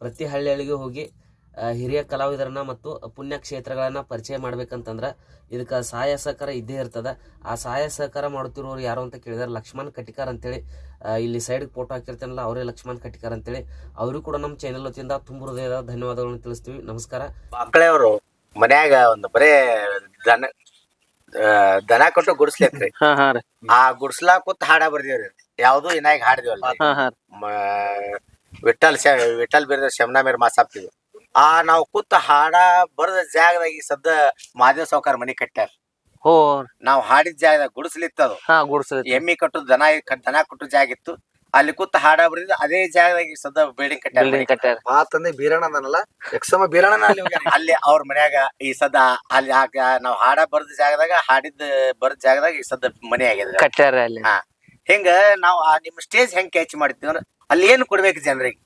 ಪ್ರತಿ ಹಳ್ಳಿಗಳಿಗೆ ಹೋಗಿ ಹಿರಿಯ ಕಲಾವಿದರನ್ನ ಮತ್ತು ಪುಣ್ಯ ಕ್ಷೇತ್ರಗಳನ್ನ ಪರಿಚಯ ಮಾಡ್ಬೇಕಂತಂದ್ರ ಇದಕ್ಕೆ ಸಹಾಯ ಸಹಕಾರ ಇದ್ದೇ ಇರ್ತದ. ಆ ಸಹಾಯ ಸಹಕಾರ ಮಾಡುತ್ತಿರೋರು ಯಾರು ಅಂತ ಕೇಳಿದಾರೆ ಲಕ್ಷ್ಮಣ್ ಕಟಿಕಾರ್ ಅಂತೇಳಿ ಆ, ಇಲ್ಲಿ ಸೈಡ್ ಫೋಟೋ ಹಾಕಿರ್ತಾನಲ್ಲ ಅವರೇ ಲಕ್ಷ್ಮಣ್ ಕಟಿಕಾರ್ ಅಂತೇಳಿ. ಅವರು ಕೂಡ ನಮ್ಮ ಚಾನೆಲ್ ವತಿಯಿಂದ ತುಂಬ ಹೃದಯದ ಧನ್ಯವಾದಗಳನ್ನು ತಿಳಿಸ್ತೀವಿ. ನಮಸ್ಕಾರ. ಮಕ್ಕಳವ್ರು ಮನ್ಯಾಗ ಒಂದು ಬರೇ ದನ ಆ, ದನ ಕೊಟ್ಟು ಗುಡಿಸ್ಲೇತ್ರಿ ಹಾ ಹಾ ರೀ. ಆ ಗುಡಿಸ್ಲಾಕ ಕೂತ್ ಹಾಡ ಬರ್ದೇವ್ರಿ. ಯಾವ್ದು ಇನ್ನಾಗ ಹಾಡಿದ್ವಲ್ಲ ಹಾ ಹಾ ರೀ. ವಿಠಲ್ ಶ ವಿಠಲ್ ಬೇರೆ ಶಮನಾ ಮೇರ್ ಮಾಸಾಕ್ತಿವಿ ಆ ನಾವು ಕೂತ ಹಾಡ ಬರದ ಜಾಗದಾಗ ಈ ಸದ್ದ ಮಾದೇವ್ ಸಾವ್ಕಾರ ಮನಿ ಕಟ್ಟ್ಯಾರ. ಹೋ. ನಾವು ಹಾಡಿದ ಜಾಗದಾಗ ಗುಡಿಸ್ಲಿತ್ತದು ಹಾ ಗುಡ್ಸರಿ ಎಮ್ಮಿ ಕಟ್ಟು ದನ ದನ ಕೊಟ್ಟು ಜಾಗ ಇತ್ತು. ಅಲ್ಲಿ ಕೂತ ಹಾಡ ಬರೀ ಅದೇ ಜಾಗದಾಗ ಈ ಸದ್ದ ಬಿಲ್ಡಿಂಗ್ ಕಟ್ಟ್ಯಾರ. ಬಿಲ್ಡಿಂಗ್ ಕಟ್ಟ್ಯಾರ. ಆ ತಂದೆ ಬೀರಣ್ಣ ಅದನಲ್ಲ ಯಕ್ಷಮ ಬೀರಣ್ಣನ ಅಲ್ಲಿ ಹೋಗ್ಯಾನ. ಅಲ್ಲಿ ಅವ್ರ ಮನ್ಯಾಗ ಈ ಸದ್ದ ಅಲ್ಲಿ ಆಗ ನಾವ್ ಹಾಡ ಬರ್ದ ಜಾಗದಾಗ ಹಾಡಿದ ಬರ್ದ ಜಾಗದಾಗ ಈ ಸದ್ದ ಮನೆ ಆಗಿದೆ ಕಟ್ಟ್ಯಾರ ಅಲ್ಲಿ. ಹಿಂಗ ನಾವು ಆ ನಿಮ್ ಸ್ಟೇಜ್ ಹೆಂಗ್ ಕ್ಯಾಚ್ ಮಾಡ್ತೀವಿ ಅಂದ್ರೆ ಅಲ್ಲಿ ಏನು ಕೊಡ್ಬೇಕು ಜನರಿಗೆ?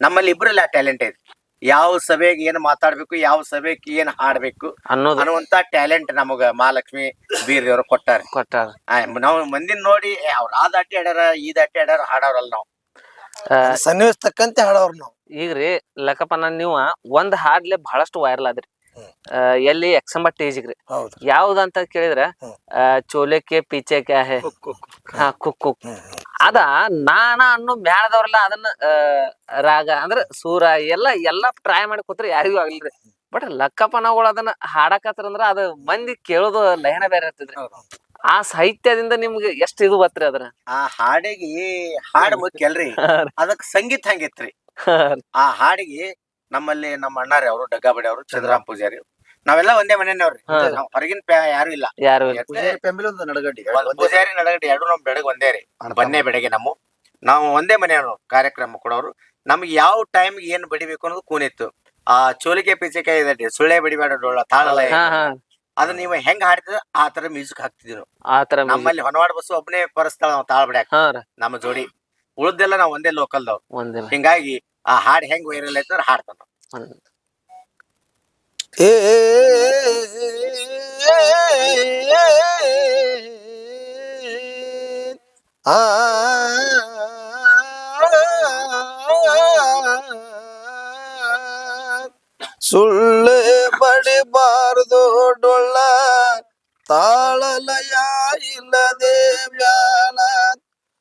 ನಮ್ಮಲ್ಲಿ ಇಬ್ರಲ್ಲ ಟ್ಯಾಲೆಂಟ್ ಐತಿ ಯಾವ ಸಭೆಗೆ ಏನ್ ಮಾತಾಡ್ಬೇಕು ಯಾವ ಸಭೆಗೆ ಏನ್ ಹಾಡ್ಬೇಕು ಅನ್ನೋದು ಅನ್ನುವಂತ ಟ್ಯಾಲೆಂಟ್ ನಮಗ ಮಹಾಲಕ್ಷ್ಮಿ ಬೀರ್ದೇವ್ರು ಕೊಟ್ಟಾರ. ಕೊಟ್ಟಾರ. ನಾವು ಮಂದಿನ ನೋಡಿ ಏ, ಅವ್ರ ಆ ದಾಟಿ ಆಡ್ಯಾರ ಈ ದಾಟಿ ಆಡ್ಯಾರ ಹಾಡವ್ರಲ್ಲ ನಾವು. ಆ, ಸನ್ನಿವೇಶ ತಕ್ಕಂತೆ ಹಾಡೋರು ನಾವು. ಈಗ್ರಿ ಲೆಕ್ಕಪ್ಪನ ನೀವ ಒಂದ್ ಹಾಡ್ಲೆ ಬಹಳಷ್ಟು ವೈರಲ್ ಆದ್ರಿ. ಆ, ಎಲ್ಲಿ ಎಕ್ಸಂಬ ಟೇಜಿಗ್ರಿ ಹೌದು. ಅಂತ ಕೇಳಿದ್ರ ಚೋಲೆಕೆ ಆ, ಪೀಚೆ ಕ್ಯಾ ಹೇ. Cook cook. ಹಾ. ಅದ ನಾನ ಅನ್ನೋ ಮ್ಯಾಳದವ್ರೆಲ್ಲ ಅದನ್ನ ಆ, ರಾಗ ಅಂದ್ರ ಸೂರ ಎಲ್ಲ ಎಲ್ಲಾ ಟ್ರೈ ಮಾಡಿ ಕೂತ್ರೆ ಯಾರಿಗೂ ಆಗ್ಲಿಲ್ರಿ. ಬಟ್ ಲಕ್ಕಪ್ಪನಗಳು ಅದನ್ನ ಹಾಡಕತ್ರ ಅಂದ್ರೆ ಅದ ಮಂದಿ ಕೇಳೋದು ಲಯನ ಬೇರೆ ಇರ್ತದ್ರಿ. ಆ ಸಾಹಿತ್ಯದಿಂದ ನಿಮ್ಗೆ ಎಷ್ಟ್ ಇದು ಬತ್ರಿ ಅದ್ರ? ಆ ಹಾಡಿಗೆ ಹಾಡ್ ಮುಖ್ಯಲ್ರಿ ಅದಕ್ಕೆ ಅದಕ್ ಸಂಗೀತ ಹಂಗಿತ್ರಿ? ಆ ಹಾಡಿಗೆ ನಮ್ಮಲ್ಲಿ ನಮ್ಮ ಅಣ್ಣಾರಿ ಅವರು ಡಗ್ಗಾಬಡಿ ಅವರು ಚಂದ್ರಾಮ್ ಪೂಜಾರಿ ನಾವೆಲ್ಲ ಒಂದೇ ಮನೆಯವ್ರಿ. ಹಾ. ಹೊರಗಿನ ಪ್ಯಾ ಯಾರು ಇಲ್ಲ. ಯಾರು ಇಲ್ಲ. ಪೂಜಾರಿ ಪೆಂಬಲಿ ಒಂದು ನಡಗಡ್ಡಿ. ಒಂದ್ ಪೂಜಾರಿ ನಡಗಡಿ ಎರಡು ನಮ್ ಬೆಳಗ್ಗೆ ಒಂದೇ ರೀ. ಬನ್ನೇ ಬೆಳಗ್ಗೆ ನಮ್ಮ. ನಾವು ಒಂದೇ ಮನೆಯವರು ಕಾರ್ಯಕ್ರಮ ಕೊಡೋರು. ನಮ್ಗೆ ಯಾವ ಟೈಮ್ ಏನ್ ಬಡಿಬೇಕು ಅನ್ನೋದು ಕೂನಿತ್ತು. ಆ ಚೋಲಿಕೆ ಪಿಚಿಕಾಯಿ ಇದೆ ಸುಳ್ಳೆ ಬಡಿಬೇಡ ಡೊಳ್ಳ ತಾಳಲ ಹಾ ಹಾ. ಅದು ನೀವು ಹೆಂಗ್ ಹಾಡ್ತಿದ್ರ ಆ ತರ ಮ್ಯೂಸಿಕ್ ಹಾಕ್ತಿದ್ವಿ ನಾವು. ಆತರ ನಮ್ಮಲ್ಲಿ ಹೊನವಾಡ ಬಸ್ ಒಬ್ಬನೇ ಪರಸ್ತಾಳ ನಾವು ತಾಳ ಬಿಡ್ಯಾಕ ಹಾ ರೀ. ನಮ್ಮ ಜೋಡಿ. ಉಳ್ದೆಲ್ಲ ನಾವು ಒಂದೇ ಲೋಕಲ್ದವ್ ಒಂದಿನ ಹಿಂಗಾಗಿ ಆ ಹಾಡ್ ಹೆಂಗ್ ವೈರಲ್ ಐತಂದ್ರ ಹಾಡ್ತಾನ ಸುಳ್ಳೆ ಬಡಿಬಾರ್ದು ಡೊಳ್ಳ ತಾಳಲಯ ಇಲ್ಲದೆ ಮ್ಯಾಲ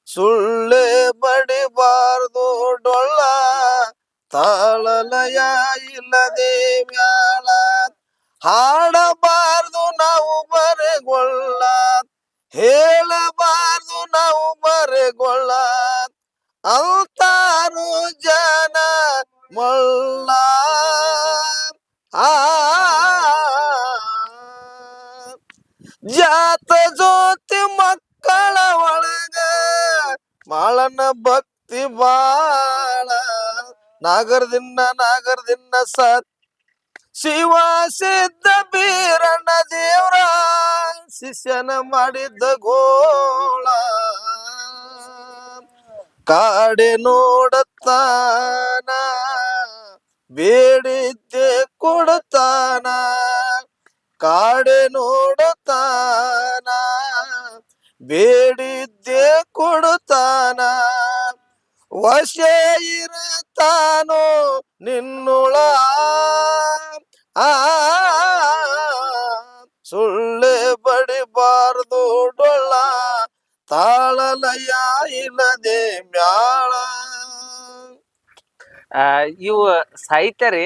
ಸುಳ್ಳೆ ಬಡಿಬಾರ್ದು ಡೊಳ್ಳ ತಾಳಲಯ ಇಲ್ಲದೆ ಮ್ಯಾಲ ಹಾಡಬಾರ್ದು ನಾವು ಬರೆಗೊಳ್ಳ ಹೇಳಬಾರ್ದು ನಾವು ಬರೆಗೊಳ್ಳ ಅಂತಾರು ಜನ ಮಳ್ಳ ಆ ಜಾತ ಜ್ಯೋತಿ ಮಕ್ಕಳ ಒಳಗ ಮಾಳನ ಭಕ್ತಿ ಬಾಳ ನಾಗರದಿನ್ನ ನಾಗರದಿನ್ನ ಸತ್ ಶಿವ ಸಿದ್ಧ ಬೀರಣ್ಣ ದೇವ್ರ, ಶಿಷ್ಯನ ಮಾಡಿದ್ದ ಗೋಳ. ಕಾಡೆ ನೋಡತ್ತಾನ, ಬೇಡಿದ್ದೆ ಕೊಡತಾನ ಕಾಡೆ ನೋಡತಾನ ಬೇಡಿದ್ದೆ ಕೊಡುತ್ತಾನ. ವಶ ಇರತಾನೋ ನಿನ್ನೊಳ ಆ ಸುಳ್ಳೆ ಬಡಿಬಾರ್ದು ಡೊಳ್ಳ ತಾಳಲಯ ಇಲ್ಲದೆ ಮ್ಯಾಳ. ಆ, ಇವು ಸಾಹಿತ್ಯ ರೀ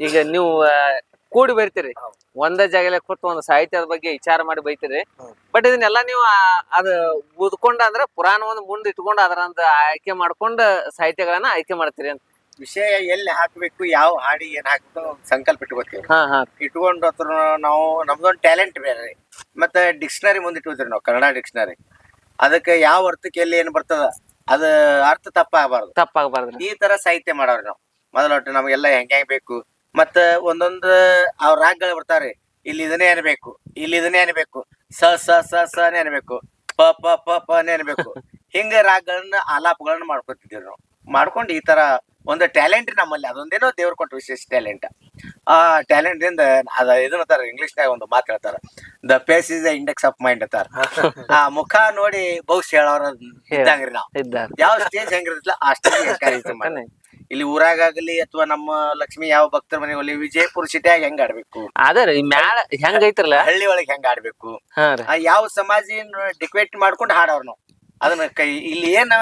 ಈಗ ನೀವು ಕೂಡಿ ಬರ್ತೀರಿ. ಒಂದೇ ಜಾಗಲೆ ಕೂತು ಒಂದು ಸಾಹಿತ್ಯದ ಬಗ್ಗೆ ವಿಚಾರ ಮಾಡಿ ಬೈತೀರಿ ಬಟ್ ಇದನ್ನೆಲ್ಲ ನೀವು ಅದ ಓದ್ಕೊಂಡ ಅಂದ್ರ ಪುರಾಣ ಒಂದು ಮುಂದೆ ಇಟ್ಕೊಂಡು ಅದರಂದ ಆಯ್ಕೆ ಮಾಡ್ಕೊಂಡು ಸಾಹಿತ್ಯಗಳನ್ನ ಆಯ್ಕೆ ಮಾಡ್ತೀರಿ ಅಂತ ವಿಷಯ ಎಲ್ಲಿ ಹಾಕ್ಬೇಕು ಯಾವ ಹಾಡಿ ಏನ್ ಹಾಕಬೇಕು ಸಂಕಲ್ಪ ಇಟ್ಕೋತೀವಿ. ಹಾ ಹಾ. ಇಟ್ಕೊಂಡು ಹತ್ರ ನಾವು ನಮ್ದೊಂದು ಟ್ಯಾಲೆಂಟ್ ಬೇರೆ ಮತ್ತೆ ಡಿಕ್ಷನರಿ ಮುಂದೆ ಇಟ್ಕೋತೀವಿ ನಾವು ಕನ್ನಡ ಡಿಕ್ಷನರಿ ಅದಕ್ಕೆ ಯಾವ ಅರ್ಥಕ್ಕೆ ಎಲ್ಲಿ ಏನ್ ಬರ್ತದ ಅದ ಅರ್ಥ ತಪ್ಪಾಗಬಾರ್ದು. ತಪ್ಪಾಗಬಾರ್ದು ಈ ತರ ಸಾಹಿತ್ಯ ಮಾಡವ್ರಿ ನಾವು. ಮೊದಲೊಟ್ಟು ನಮಗೆಲ್ಲ ಹೆಂಗ್ ಹೆಂಗ್ ಬೇಕು ಮತ್ತ ಒಂದೊಂದು ಅವ್ರ ರಾಗಗಳು ಬರ್ತಾರೆ ಇಲ್ಲಿ ಇದನ್ನೇ ಅನ್ಬೇಕು ಇಲ್ಲಿ ಇದನ್ನೇ ಅನ್ಬೇಕು ಸ ಸ ಸ ಸ ಅನ್ಬೇಕು ಪ ಪ ಪ ಪ ಅನ್ಬೇಕು. ಹಿಂಗ ರಾಗಗಳನ್ನ ಆಲಾಪಗಳನ್ನ ಮಾಡ್ಕೊತಿದ್ದೀವಿ ನಾವು. ಮಾಡ್ಕೊಂಡು ಈ ತರ ಒಂದು ಟ್ಯಾಲೆಂಟ್ ನಮ್ಮಲ್ಲಿ ಅದೊಂದೇನೋ ದೇವ್ರ ಕೊಟ್ಟ ವಿಶೇಷ ಟ್ಯಾಲೆಂಟ್ ಆ ಟ್ಯಾಲೆಂಟ್ ಇಂದ ಅದ ಇದನ್ನ ಅಂತಾರ ಇಂಗ್ಲಿಷ್ನಾಗ ಒಂದು ಮಾತು ಹೇಳ್ತಾರ. The face is the index of mind ಅಂತಾರ. ಆ ಮುಖ ನೋಡಿ ಬಹುಶಃ ಹೇಳೋರ ಇದ್ದಂಗ್ರಿ ನಾವು. ಯಾವ ಸ್ಟೇಜ್ ಹೆಂಗಿರ್ತಲ್ಲ ಆ ಸ್ಟೇಜ್ ಇಲ್ಲಿ ಊರಾಗ ಆಗಲಿ ಅಥವಾ ನಮ್ಮ ಲಕ್ಷ್ಮಿ ಯಾವ ಭಕ್ತರ ಮನೆ ಹೋಗ್ಲಿ ವಿಜಯಪುರ ಸಿಟಿಯಾಗ ಹೆಂಗ್ ಆಡ್ಬೇಕು? ಅದರ ಮ್ಯಾಲ ಹೆಂಗ್ ಐತ್ರಲ್ಲ? ಹಳ್ಳಿ ಒಳಗೆ ಹೆಂಗ್ ಆಡ್ಬೇಕು? ಯಾವ ಸಮಾಜ ಡಿಕ್ವೇಟ್ ಮಾಡ್ಕೊಂಡು ಹಾಡವ್ರ ನಾವು. ಅದನ್ನ ಕೈ ಇಲ್ಲಿ ಏನ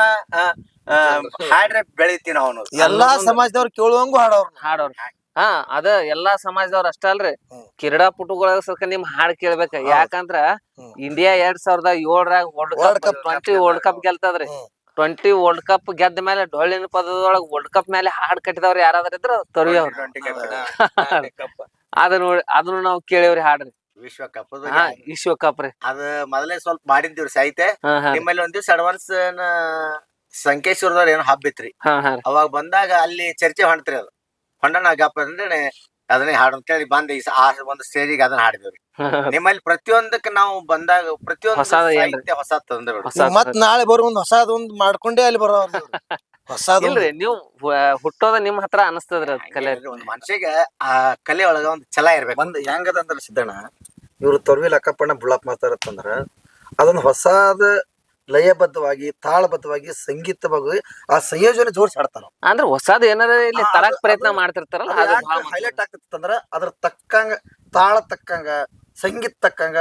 ಹಾಡ್ರೆ ಬೆಳಿತೀವಿ ನಾವು. ಎಲ್ಲಾ ಸಮಾಜದವ್ರು ಕೇಳುವಂಗು ಹಾಡೋರ್ ಹಾಡೋರ್ ಹಾ ಅದ ಎಲ್ಲಾ ಸಮಾಜದವ್ರ ಅಷ್ಟ ಅಲ್ರಿ. ಕಿರಡಾ ಕ್ರೀಡಾ ಸ್ವಲ್ಪ ನಿಮ್ ಹಾಡ್ ಕೇಳ್ಬೇಕ. ಯಾಕಂದ್ರ ಇಂಡಿಯಾ ಎರಡ್ ಸಾವಿರದ ಏಳರಾಗ world cup twenty world cup ಗೆಲ್ತದ್ರಿ. Twenty world cup ಗೆದ್ದ ಮೇಲೆ ಡೊಳ್ಳಿನ ಪದದೊಳಗ ವರ್ಲ್ಡ್ ಕಪ್ ಮೇಲೆ ಹಾಡ್ ಕಟ್ಟಿದವ್ರ ಯಾರಾದ್ರ ಇದ್ರ ತೊರಿ ಅವ್ರ ಕಪ್ ಅದ ನೋಡಿ ಅದನ್ನು ನಾವು ಕೇಳಿವ್ರಿ ಹಾಡ್ರಿ. ವಿಶ್ವಕಪ್ ಹಾ ವಿಶ್ವಕಪ್ ರೀ ಅದ ಮೊದಲೇ ಸ್ವಲ್ಪ ಮಾಡಿದ್ದೀವ್ರಿ ಸಾಹಿತ್ಯ. ನಿಮ್ಮಲ್ಲಿ ಒಂದ್ ದಿವ್ಸ ಅಡ್ವಾನ್ಸ್ ಸಂಕೇಶ್ವರದವ್ರ ಏನೋ ಹಬ್ಬ ಇತ್ರಿ. ಹಾ ಹಾ ರೀ. ಅವಾಗ ಬಂದಾಗ ಅಲ್ಲಿ ಚರ್ಚೆ ಹೊಂಟ್ರಿ ಅದು. ಹೊಂಡಣ ಗಪ್ಪ ಅಂದ್ರೆ ಅದನ್ನೇ ಹಾಡು ಅಂತೇಳಿ ಬಂದ ಈ ಸ- ಆ ಒಂದು ಸ್ಟೇಜಿಗೆ ಅದನ್ನ ಹಾಡಿದ್ವಿ ಹಾ, ಹಾ. ನಿಮ್ಮಲ್ಲಿ ಪ್ರತಿಯೊಂದಕ್ಕೆ ನಾವು ಬಂದಾಗ ಪ್ರತಿಯೊಂದು ಹೊಸಾದ ಏನ್ರಿ? ಸಾಹಿತ್ಯ ಹೊಸ ತಂದ್ರು ಹೊಸ ಮತ್ ನಾಳೆ ಬರೋ ಒಂದ್ ಹೊಸಾದೊಂದ್ ಮಾಡ್ಕೊಂಡೇ ಅಲ್ಲಿ ಬರೋ ಹೊಸಾದ್ ಇಲ್ರಿ ನೀವು ಹುಟ್ಟೋದ ನಿಮ್ ಹತ್ರ ಅನಸ್ತದ್ರಿ ಅದ್ ಕಲೆ. ಒಂದ್ ಮನುಷ್ಯಗೆ ಆ ಕಲೆ ಒಳಗ ಒಂದು ಛಲ ಇರ್ಬೇಕು. ಒಂದ್ ಹೆಂಗದಂದ್ರ ಸಿದ್ದಣ್ಣ ಇವ್ರು ತೊರ್ವಿಲ್ ಲಕ್ಕಪ್ಪಣ್ಣ ಬುಳ್ಳಪ್ಪ ಮಾತಾಡತ್ತಂದ್ರ ಅದೊಂದು ಹೊಸಾದ ಲಯಬದ್ಧವಾಗಿ ತಾಳಬದ್ಧವಾಗಿ ಸಂಗೀತವಾಗಿ ಆ ಸಂಯೋಜನೆ ಜೋಡಿಸಿ ಹಾಡ್ತಾರ. ಅಂದ್ರೆ ಹೊಸಾದ್ ಏನಾರ ಇಲ್ಲಿ ತರಕ್ ಪ್ರಯತ್ನ ಮಾಡ್ತಿರ್ತಾರಲ್ಲ ಹೈಲೈಟ್ ಆಗ್ತಿತ್ತಂದ್ರ ಅದ್ರ ತಕ್ಕಂಗ ತಾಳ ತಕ್ಕಂಗ ಸಂಗೀತ ತಕ್ಕಂಗ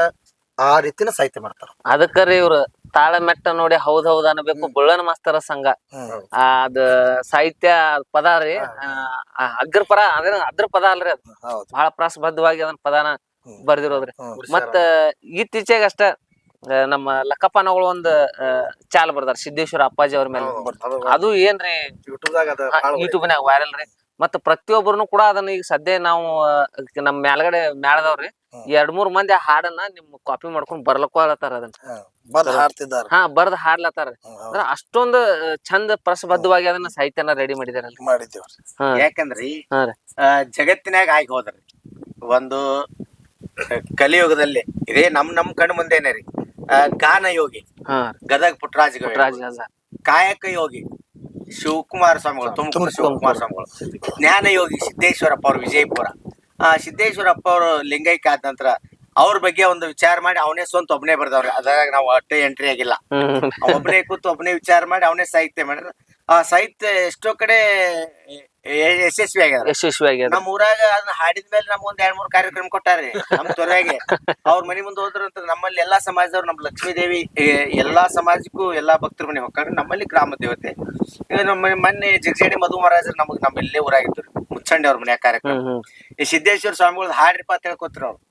ಆ ರೀತಿನ ಸಾಹಿತ್ಯ ಮಾಡ್ತಾರ. ಅದಕ್ಕರಿ ಇವ್ರ ತಾಳ ಮೆಟ್ಟ ನೋಡಿ ಹೌದ್ ಹೌದ್ ಅನ್ಬೇಕು ಬುಳ್ಳನ ಮಾಸ್ತರ ಸಂಘ. ಅದ ಸಾಹಿತ್ಯ ಪದ ರೀ ಅಗ್ರ ಪರ ಅದ್ರ ಅದ್ರ ಪದ ಅಲ್ರಿ ಅದು. ಬಹಳ ಪ್ರಾಸಬದ್ಧವಾಗಿ ಅದನ್ನ ಪದಾನ. ಬರ್ದಿರೋದ್ರಿ. ಮತ್ತ ಇತ್ತೀಚೆಗೆ ಅಷ್ಟ ನಮ್ಮ ಲಕ್ಕಪ್ಪನಗಳು ಒಂದ್ ಆ, ಚಾಲ್ ಬರ್ದಾರ. ಸಿದ್ದೇಶ್ವರ ಅಪ್ಪಾಜಿ ಅವ್ರ ಮೇಲೆ ಅದು ಏನ್ರಿ? ಯೂಟ್ಯೂಬ್ ನಾಗ ವೈರಲ್ ರೀ. ಮತ್ತ ಪ್ರತಿಯೊಬ್ಬರು ಕೂಡ ಅದನ್ನ ಈಗ ಸದ್ಯ ನಾವು ನಮ್ ಮ್ಯಾಲ್ಗಡೆ ಮ್ಯಾಳದವ್ರಿ. ಹ್ಮ್. ಎರಡ್ ಮೂರ್ ಮಂದಿ ಆ ಹಾಡನ್ನ ನಿಮ್ ಕಾಪಿ ಮಾಡ್ಕೊಂಡ್ ಬರ್ಲಕ್ಕೋಲತ್ತಾರ ಅದನ್ನ. ಹಾ ಬರ್ದ್ ಹಾಡ್ಲತ್ತಾರ. ಅಂದ್ರೆ ಅಷ್ಟೊಂದು ಚಂದ ಪ್ರಸಬದ್ಧವಾಗಿ ಅದನ್ನ ಸಾಹಿತ್ಯನ ರೆಡಿ ಮಾಡಿದಾರ ಮಾಡಿದ್ದೇವ್ರಿ. ಯಾಕಂದ್ರಿ? ಜಗತ್ತಿನಾಗ ಆಯ್ಕೆ ಹೋದ್ರಿ. ಒಂದು ಕಲಿಯುಗದಲ್ಲಿ. ಇದೇ ನಮ್ ನಮ್ ಕಣ್ ಮುಂದೇನೆ ರೀ. ಗಾನ ಯೋಗಿ. ಗದಗ ಪುಟ್ಟರಾಜ ಪುಟ್ಟರಾಜ. ಕಾಯಕ ಯೋಗಿ. ಶಿವಕುಮಾರ ಸ್ವಾಮಿಗಳು ತುಮಕೂರು ಶಿವಕುಮಾರ ಸ್ವಾಮಿಗಳು. ಜ್ಞಾನ ಯೋಗಿ ಸಿದ್ದೇಶ್ವರಪ್ಪ ಅವರು ವಿಜಯಪುರ. ಆ ಸಿದ್ದೇಶ್ವರಪ್ಪ ಅವರು ಲಿಂಗೈಕ್ಯ ಆದ ನಂತರ ಅವ್ರ ಬಗ್ಗೆ ಒಂದು ವಿಚಾರ ಮಾಡಿ ಅವನೇ ಸ್ವಂತ ಒಬ್ಬನೇ ಬರ್ದವ್ರೆ. ಅದ್ರಾಗ ನಾವು ಅಟ್ಟೆ ಎಂಟ್ರಿ ಆಗಿಲ್ಲ. ಒಬ್ಬನೇ ಕೂತು ಒಬ್ಬನೇ ವಿಚಾರ ಮಾಡಿ ಅವನೇ ಸಾಹಿತ್ಯ ಮಾಡಿದ್ರು. ಆ ಸಾಹಿತ್ಯ ಎಷ್ಟೋ ಕಡೆ ಯಶಸ್ವಿ ಆಗ್ಯಾರ ಯಶಸ್ವಿ ಆಗ್ಯದ ನಮ್ಮ ಊರಾಗ ಅದನ್ನ ಹಾಡಿದ ಮೇಲೆ ನಮ್ಗ್ ಒಂದ್ ಎರಡ್ ಮೂರ್ ಕಾರ್ಯಕ್ರಮ ಕೊಟ್ಟಾರಿ ನಮ್ ತೊರೆಗೆ. ಅವ್ರ ಮನಿ ಮುಂದೆ ಹೋದ್ರಂತ ನಮ್ಮಲ್ಲಿ ಎಲ್ಲಾ ಸಮಾಜದವ್ರು ನಮ್ ಲಕ್ಷ್ಮೀ ದೇವಿ ಎಲ್ಲಾ ಸಮಾಜಕ್ಕೂ ಎಲ್ಲಾ ಭಕ್ತರ ಮನೆ ಹೋಗ್ತಾರೆ. ನಮ್ಮಲ್ಲಿ ಗ್ರಾಮ ದೇವತೆ. ನಮ್ಮ ಮನೆ- ಮೊನ್ನೆ ಜಗಜೇಡಿ ಮಧು ಮಹಾರಾಜರು ನಮಗ್ ನಮ್ಮ ಇಲ್ಲೇ ಊರಾಗಿದ್ರು. ಮುಚ್ಚಂಡಿ ಅವ್ರ ಮನ್ಯಾಗ ಕಾರ್ಯಕ್ರಮ. ಈ ಸಿದ್ದೇಶ್ವರ ಸ್ವಾಮಿಗಳು ಹಾಡ್ರಿಪ್ಪ ಅಂತ ಹೇಳ್ಕೊತ್ರ ಅವ್ರು.